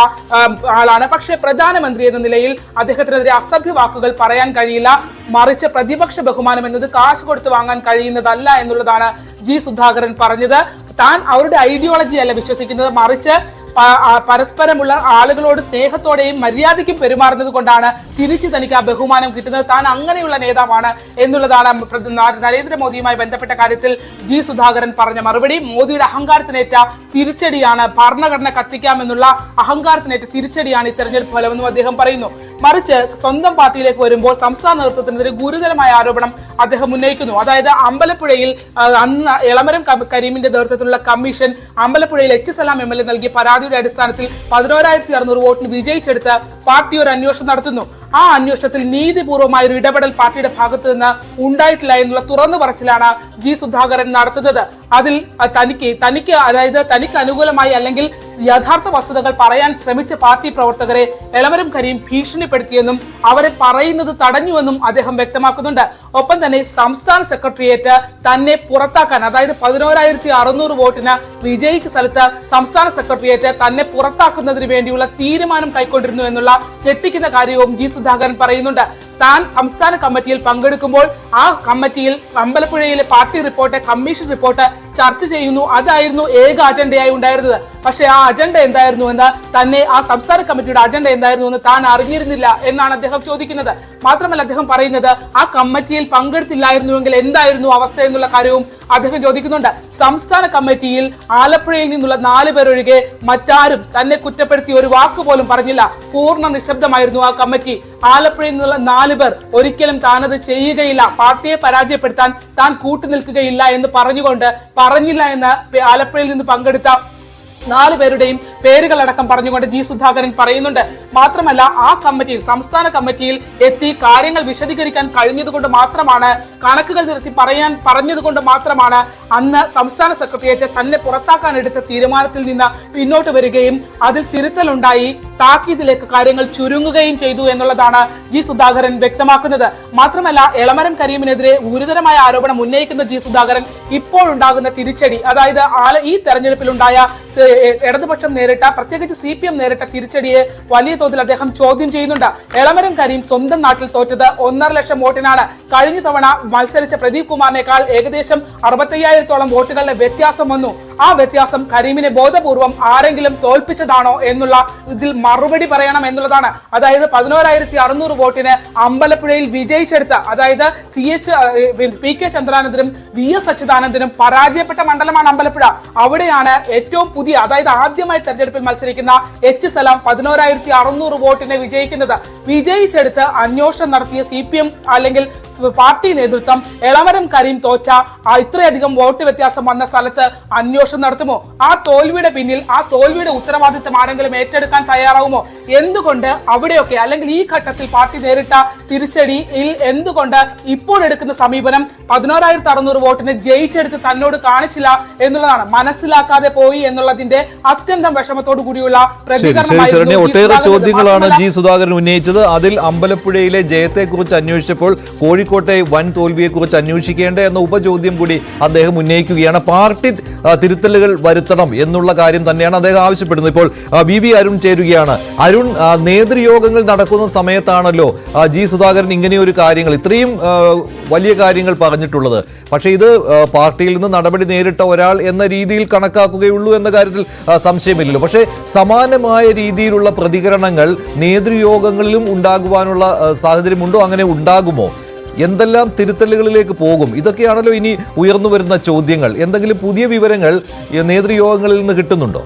ആളാണ്. പക്ഷേ പ്രധാനമന്ത്രി എന്ന നിലയിൽ അദ്ദേഹത്തിനെതിരെ അസഭ്യ വാക്കുകൾ പറയാൻ കഴിയില്ല. മറിച്ച് പ്രതിപക്ഷ ബഹുമാനം എന്നത് കാശ് കൊടുത്ത് വാങ്ങാൻ കഴിയുന്നതല്ല എന്നുള്ളതാണ് ജി സുധാകരൻ പറഞ്ഞത് താൻ അവരുടെ ഐഡിയോളജി അല്ല വിശ്വസിക്കുന്നത്? മറിച്ച് പരസ്പരമുള്ള ആളുകളോട് സ്നേഹത്തോടെയും മര്യാദയ്ക്കും പെരുമാറുന്നത് കൊണ്ടാണ് തിരിച്ചു തനിക്ക് ആ ബഹുമാനം കിട്ടുന്നത്. താൻ അങ്ങനെയുള്ള നേതാവാണ് എന്നുള്ളതാണ് നരേന്ദ്രമോദിയുമായി ബന്ധപ്പെട്ട കാര്യത്തിൽ ജി സുധാകരൻ പറഞ്ഞ മറുപടി. മോദിയുടെ അഹങ്കാരത്തിനേറ്റ തിരിച്ചടിയാണ് ഭരണഘടന കത്തിക്കാമെന്നുള്ള അഹങ്കാരത്തിനേറ്റ തിരിച്ചടിയാണ് ഈ തെരഞ്ഞെടുപ്പ് ഫലമെന്നും അദ്ദേഹം പറയുന്നു. മറിച്ച് സ്വന്തം പാർട്ടിയിലേക്ക് വരുമ്പോൾ സംസ്ഥാന നേതൃത്വത്തിനെതിരെ ഗുരുതരമായ ആരോപണം അദ്ദേഹം ഉന്നയിക്കുന്നു. അതായത് അമ്പലപ്പുഴയിൽ അന്ന് എളമരം കരീമിന്റെ കരീമിന്റെ നേതൃത്വത്തിലുള്ള commission അമ്പലപ്പുഴയിൽ H Salam M L A നൽകിയ പരാതിയുടെ അടിസ്ഥാനത്തിൽ പതിനോരായിരത്തി അറുന്നൂറ് വോട്ടിന് വിജയിച്ചെടുത്ത് പാർട്ടി ഒരു അന്വേഷണം നടത്തുന്നു. ആ അന്വേഷണത്തിൽ നീതിപൂർവമായ ഒരു ഇടപെടൽ പാർട്ടിയുടെ ഭാഗത്തു നിന്ന് ഉണ്ടായിട്ടില്ല എന്നുള്ള തുറന്നു പറച്ചിലാണ് ജി സുധാകരൻ നടത്തുന്നത്. അതിൽ തനിക്ക് തനിക്ക് അതായത് തനിക്ക് അനുകൂലമായി അല്ലെങ്കിൽ യഥാർത്ഥ വസ്തുതകൾ പറയാൻ ശ്രമിച്ച പാർട്ടി പ്രവർത്തകരെ എളമരം കരീം ഭീഷണിപ്പെടുത്തിയെന്നും അവരെ പറയുന്നത് തടഞ്ഞുവെന്നും അദ്ദേഹം വ്യക്തമാക്കുന്നുണ്ട്. ഒപ്പം തന്നെ സംസ്ഥാന സെക്രട്ടേറിയറ്റ് തന്നെ പുറത്താക്കാൻ അതായത് പതിനോരായിരത്തി അറുന്നൂറ് വോട്ടിന് വിജയിച്ച സ്ഥലത്ത് സംസ്ഥാന സെക്രട്ടേറിയറ്റ് തന്നെ പുറത്താക്കുന്നതിന് വേണ്ടിയുള്ള തീരുമാനം കൈക്കൊണ്ടിരുന്നു എന്നുള്ള ഞെട്ടിക്കുന്ന കാര്യവും ജി സുധാകരൻ പറയുന്നുണ്ട്. താൻ സംസ്ഥാന കമ്മിറ്റിയിൽ പങ്കെടുക്കുമ്പോൾ ആ കമ്മിറ്റിയിൽ അമ്പലപ്പുഴയിലെ പാർട്ടി റിപ്പോർട്ട് കമ്മീഷൻ റിപ്പോർട്ട് ചർച്ച ചെയ്യുന്നു. അതായിരുന്നു ഏക അജണ്ടയായി ഉണ്ടായിരുന്നത്. പക്ഷേ ആ അജണ്ട എന്തായിരുന്നു എന്ന് തന്നെ ആ സംസ്ഥാന കമ്മിറ്റിയുടെ അജണ്ട എന്തായിരുന്നു എന്ന് താൻ അറിഞ്ഞിരുന്നില്ല എന്നാണ് അദ്ദേഹം ചോദിക്കുന്നത്. മാത്രമല്ല അദ്ദേഹം പറയുന്നത് ആ കമ്മിറ്റിയിൽ പങ്കെടുത്തില്ലായിരുന്നുവെങ്കിൽ എന്തായിരുന്നു അവസ്ഥ എന്നുള്ള കാര്യവും അദ്ദേഹം ചോദിക്കുന്നുണ്ട്. സംസ്ഥാന കമ്മിറ്റിയിൽ ആലപ്പുഴയിൽ നിന്നുള്ള നാല് പേരൊഴികെ മറ്റാരും തന്നെ കുറ്റപ്പെടുത്തി ഒരു വാക്ക് പോലും പറഞ്ഞില്ല. പൂർണ നിശബ്ദമായിരുന്നു ആ കമ്മിറ്റി. ആലപ്പുഴയിൽ നിന്നുള്ള നാല് പേർ ഒരിക്കലും താനത് ചെയ്യുകയില്ല. പാർട്ടിയെ പരാജയപ്പെടുത്താൻ താൻ കൂട്ടുനിൽക്കുകയില്ല എന്ന് പറഞ്ഞുകൊണ്ട് പറഞ്ഞില്ല എന്ന് ആലപ്പുഴയിൽ നിന്ന് പങ്കെടുത്ത നാല് പേരുടെയും പേരുകളടക്കം പറഞ്ഞുകൊണ്ട് ജി സുധാകരൻ പറയുന്നുണ്ട്. മാത്രമല്ല ആ കമ്മിറ്റിയിൽ സംസ്ഥാന കമ്മിറ്റിയിൽ എത്തി കാര്യങ്ങൾ വിശദീകരിക്കാൻ കഴിഞ്ഞതുകൊണ്ട് മാത്രമാണ് കണക്കുകൾ നിരത്തി പറയാൻ പറഞ്ഞതുകൊണ്ട് മാത്രമാണ് അന്ന് സംസ്ഥാന സെക്രട്ടേറിയറ്റ് തന്നെ പുറത്താക്കാൻ എടുത്ത തീരുമാനത്തിൽ നിന്ന് പിന്നോട്ട് വരികയും അതിൽ തിരുത്തലുണ്ടായി താക്കീതിലേക്ക് കാര്യങ്ങൾ ചുരുങ്ങുകയും ചെയ്തു എന്നുള്ളതാണ് ജി സുധാകരൻ വ്യക്തമാക്കുന്നത്. മാത്രമല്ല എളമരം കരീമിനെതിരെ ഗുരുതരമായ ആരോപണം ഉന്നയിക്കുന്ന ജി സുധാകരൻ ഇപ്പോഴുണ്ടാകുന്ന തിരിച്ചടി അതായത് ഈ തെരഞ്ഞെടുപ്പിലുണ്ടായ ഇടതുപക്ഷം നേരിട്ട പ്രത്യേകിച്ച് സി പി എം നേരിട്ട തിരിച്ചടിയെ വലിയ തോതിൽ അദ്ദേഹം ചോദ്യം ചെയ്യുന്നുണ്ട്. എളമരം കരീം സ്വന്തം നാട്ടിൽ തോറ്റത് ഒന്നര ലക്ഷം വോട്ടിനാണ്. കഴിഞ്ഞ തവണ മത്സരിച്ച പ്രദീപ് കുമാറിനേക്കാൾ ഏകദേശം അറുപത്തയ്യായിരത്തോളം വോട്ടുകളുടെ വ്യത്യാസം വന്നു. ആ വ്യത്യാസം കരീമിനെ ബോധപൂർവം ആരെങ്കിലും തോൽപ്പിച്ചതാണോ എന്നുള്ള ഇതിൽ മറുപടി പറയണം എന്നുള്ളതാണ്. അതായത് പതിനോരായിരത്തി അറുന്നൂറ് വോട്ടിന് അമ്പലപ്പുഴയിൽ വിജയിച്ചെടുത്ത അതായത് സി എച്ച് പി കെ ചന്ദ്രാനന്ദനും വി എസ് അച്യുതാനന്ദനും പരാജയപ്പെട്ട മണ്ഡലമാണ് അമ്പലപ്പുഴ. അവിടെയാണ് ഏറ്റവും പുതിയ അതായത് ആദ്യമായി തെരഞ്ഞെടുപ്പിൽ മത്സരിക്കുന്ന എച്ച് സലാം പതിനോരായിരത്തി അറുന്നൂറ് വോട്ടിനെ വിജയിക്കുന്നത്. വിജയിച്ചെടുത്ത് അന്വേഷണം നടത്തിയ സി പി എം അല്ലെങ്കിൽ പാർട്ടി നേതൃത്വം എളമരം കരീം തോറ്റ ഇത്രയധികം വോട്ട് വ്യത്യാസം വന്ന സ്ഥലത്ത് അന്വേഷണം നടത്തുമോ? ആ തോൽവിയുടെ പിന്നിൽ ആ തോൽവിയുടെ ഉത്തരവാദിത്തം ആരെങ്കിലും ഏറ്റെടുക്കാൻ തയ്യാറാവുമോ? എന്തുകൊണ്ട് അവിടെയൊക്കെ അല്ലെങ്കിൽ ഈ ഘട്ടത്തിൽ പാർട്ടി നേരിട്ട തിരിച്ചടിയിൽ എന്തുകൊണ്ട് ഇപ്പോൾ എടുക്കുന്ന സമീപനം പതിനോരായിരത്തി അറുന്നൂറ് വോട്ടിന് ജയിച്ചെടുത്ത് തന്നോട് കാണിച്ചില്ല എന്നുള്ളതാണ്? മനസ്സിലാക്കാതെ പോയി എന്നുള്ളതിന്റെ അത്യന്തം വിഷമത്തോടു കൂടിയുള്ള പ്രതികരണമായിരുന്നു ഒട്ടേറെ. ചോദ്യങ്ങളാണ് ജി സുധാകരൻ ഉന്നയിച്ചത്. അതിൽ അമ്പലപ്പുഴയിലെ ജയത്തെക്കുറിച്ച് അന്വേഷിച്ചപ്പോൾ കോഴിക്കോട്ടെ വൻ തോൽവിയെക്കുറിച്ച് അന്വേഷിക്കേണ്ട എന്ന ഉപചോദ്യം കൂടി അദ്ദേഹം ഉന്നയിക്കുകയാണ്. പാർട്ടി തിരുത്തലുകൾ വരുത്തണം എന്നുള്ള കാര്യം തന്നെയാണ് അദ്ദേഹം ആവശ്യപ്പെടുന്നത്. ഇപ്പോൾ വി വി അരുൺ ചേരുകയാണ്. അരുൺ നേതൃയോഗങ്ങൾ നടക്കുന്ന സമയത്താണല്ലോ ജി സുധാകരൻ ഇങ്ങനെയൊരു കാര്യങ്ങൾ ഇത്രയും വലിയ കാര്യങ്ങൾ പറഞ്ഞിട്ടുള്ളത്. പക്ഷേ ഇത് പാർട്ടിയിൽ നിന്ന് നടപടി നേരിട്ട ഒരാൾ എന്ന രീതിയിൽ കണക്കാക്കുകയുള്ളൂ എന്ന കാര്യത്തിൽ ആ, സംശയമില്ലല്ലോ. പക്ഷേ സമാനമായ രീതിയിലുള്ള പ്രതികരണങ്ങൾ നേതൃയോഗങ്ങളിലും ഉണ്ടാകുവാനുള്ള സാഹചര്യമുണ്ടോ? അങ്ങനെ ഉണ്ടാകുമോ? എന്തെല്ലാം തിരുത്തലുകളിലേക്ക് പോകും? ഇതൊക്കെയാണല്ലോ ഇനി ഉയർന്നു വരുന്ന ചോദ്യങ്ങൾ. എന്തെങ്കിലും പുതിയ വിവരങ്ങൾ നേതൃയോഗങ്ങളിൽ നിന്ന് കിട്ടുന്നുണ്ടോ?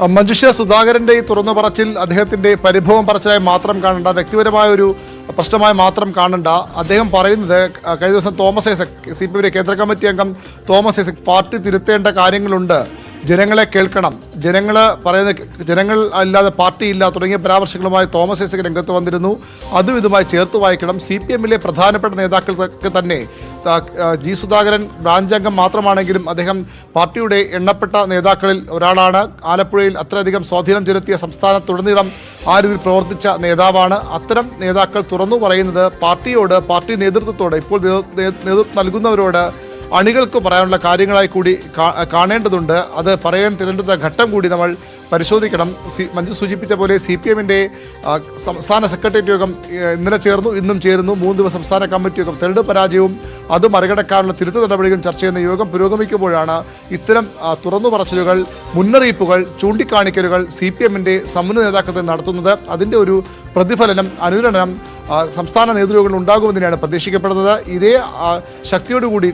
മഞ്ജുഷ സുധാകരന്റെ ഈ തുറന്നു പറച്ചിൽ അദ്ദേഹത്തിന്റെ പരിഭവം പറച്ചിലായി മാത്രം കാണണ്ട വ്യക്തിപരമായ ഒരു പ്രശ്നമായി മാത്രം കാണണ്ട. അദ്ദേഹം പറയുന്നത് കഴിഞ്ഞ ദിവസം തോമസ് ഐസക് സി പി കേന്ദ്ര കമ്മിറ്റി അംഗം തോമസ് ഐസക് പാർട്ടി തിരുത്തേണ്ട കാര്യങ്ങളുണ്ട്. ജനങ്ങളെ കേൾക്കണം. ജനങ്ങൾ പറയുന്ന ജനങ്ങൾ അല്ലാതെ പാർട്ടി ഇല്ല തുടങ്ങിയ പരാമർശങ്ങളുമായി തോമസ് ഐസക് രംഗത്ത് വന്നിരുന്നു. അതും ഇതുമായി ചേർത്ത് വായിക്കണം. സി പി എമ്മിലെ പ്രധാനപ്പെട്ട നേതാക്കൾക്ക് തന്നെ ജി സുധാകരൻ ബ്രാഞ്ച് അംഗം മാത്രമാണെങ്കിലും അദ്ദേഹം പാർട്ടിയുടെ എണ്ണപ്പെട്ട നേതാക്കളിൽ ഒരാളാണ്. ആലപ്പുഴയിൽ അത്രയധികം സ്വാധീനം ചെലുത്തിയ സംസ്ഥാനത്തുടനീളം ആ രീതിയിൽ പ്രവർത്തിച്ച നേതാവാണ്. അത്തരം നേതാക്കൾ തുറന്നു പറയുന്നത് പാർട്ടിയോട് പാർട്ടി നേതൃത്വത്തോട് ഇപ്പോൾ നേതൃത്വം നൽകുന്നവരോട് അണികൾക്ക് പറയാനുള്ള കാര്യങ്ങളായി കൂടി കാണേണ്ടതുണ്ട്. അത് പറയാൻ തിരഞ്ഞെടുത്ത ഘട്ടം കൂടി നമ്മൾ പരിശോധിക്കണം. സി മഞ്ജു സൂചിപ്പിച്ച പോലെ സി പി എമ്മിന്റെ സംസ്ഥാന സെക്രട്ടേറിയറ്റ് യോഗം ഇന്നലെ ചേർന്നു ഇന്നും ചേരുന്നു. മൂന്ന് ദിവസം സംസ്ഥാന കമ്മിറ്റി യോഗം. തെരഞ്ഞെടുപ്പ് പരാജയവും അത് മറികടക്കാനുള്ള തിരുത്തു നടപടികളും ചർച്ച ചെയ്യുന്ന യോഗം പുരോഗമിക്കുമ്പോഴാണ് ഇത്തരം തുറന്നു പറച്ചിലുകൾ മുന്നറിയിപ്പുകൾ ചൂണ്ടിക്കാണിക്കലുകൾ സി പി എമ്മിന്റെ സമുന്നത നേതാക്കത്തിൽ നടത്തുന്നത്. അതിന്റെ ഒരു പ്രതിഫലനം അനുരണനം സംസ്ഥാന നേതൃയോഗങ്ങൾ ഉണ്ടാകുമെന്നാണ് പ്രതീക്ഷിക്കപ്പെടുന്നത്. ഇതേ ശക്തിയോടുകൂടി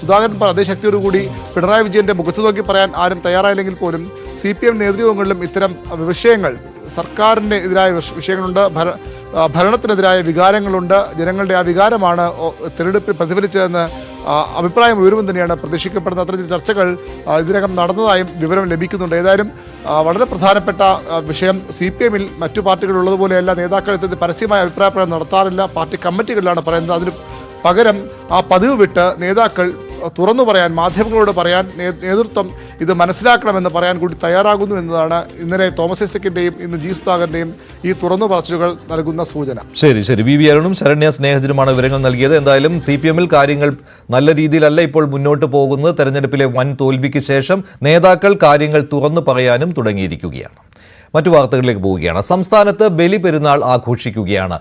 സുധാകരൻ പറ അതേ ശക്തിയോടുകൂടി പിണറായി വിജയന്റെ മുഖത്ത് നോക്കി പറയാൻ ആരും തയ്യാറായില്ലെങ്കിൽ പോലും സി പി എം നേതൃയോഗങ്ങളിലും ഇത്തരം വിഷയങ്ങൾ സർക്കാരിന്റെ എതിരായ വിഷയങ്ങളുണ്ട് ഭര ഭരണത്തിനെതിരായ വികാരങ്ങളുണ്ട്. ജനങ്ങളുടെ ആ വികാരമാണ് തിരഞ്ഞെടുപ്പിൽ പ്രതിഫലിച്ചതെന്ന് അഭിപ്രായം ഉയരുമെന്ന് തന്നെയാണ് പ്രതീക്ഷിക്കപ്പെടുന്നത് അത്തരം ചർച്ചകൾ ഇതിനകം നടന്നതായും വിവരം ലഭിക്കുന്നുണ്ട്. ഏതായാലും വളരെ പ്രധാനപ്പെട്ട വിഷയം സി പി എമ്മിൽ മറ്റു പാർട്ടികളുള്ളതുപോലെയല്ല നേതാക്കൾ ഇത്തരത്തിൽ പരസ്യമായ അഭിപ്രായപ്രകടനം നടത്താറില്ല പാർട്ടി കമ്മിറ്റികളിലാണ് പറയുന്നത്. അതിന് പകരം ആ പതിവ് വിട്ട് നേതാക്കൾ തുറന്നു പറയാൻ മാധ്യമങ്ങളോട് പറയാൻ നേതൃത്വം ഇത് മനസ്സിലാക്കണമെന്ന് പറയാൻ കൂടി തയ്യാറാകുന്നു എന്നതാണ് ഇന്നലെ തോമസ് ഐസക്കിന്റെയും ഇന്ന് ജി സുധാകരന്റെയും ഈ തുറന്നു പറച്ചിലുകൾ നൽകുന്ന സൂചന. ശരി ശരി. വി വി അരുണും ശരണ്യ സ്നേഹജനുമാണ് വിവരങ്ങൾ നൽകിയത്. എന്തായാലും സി പി എമ്മിൽ കാര്യങ്ങൾ നല്ല രീതിയിലല്ല ഇപ്പോൾ മുന്നോട്ട് പോകുന്നത്. തെരഞ്ഞെടുപ്പിലെ വൻ തോൽവിക്ക് ശേഷം നേതാക്കൾ കാര്യങ്ങൾ തുറന്നു പറയാനും തുടങ്ങിയിരിക്കുകയാണ്. മറ്റു വാർത്തകളിലേക്ക് പോവുകയാണ്. സംസ്ഥാനത്ത് ബലി പെരുന്നാൾ ആഘോഷിക്കുകയാണ്.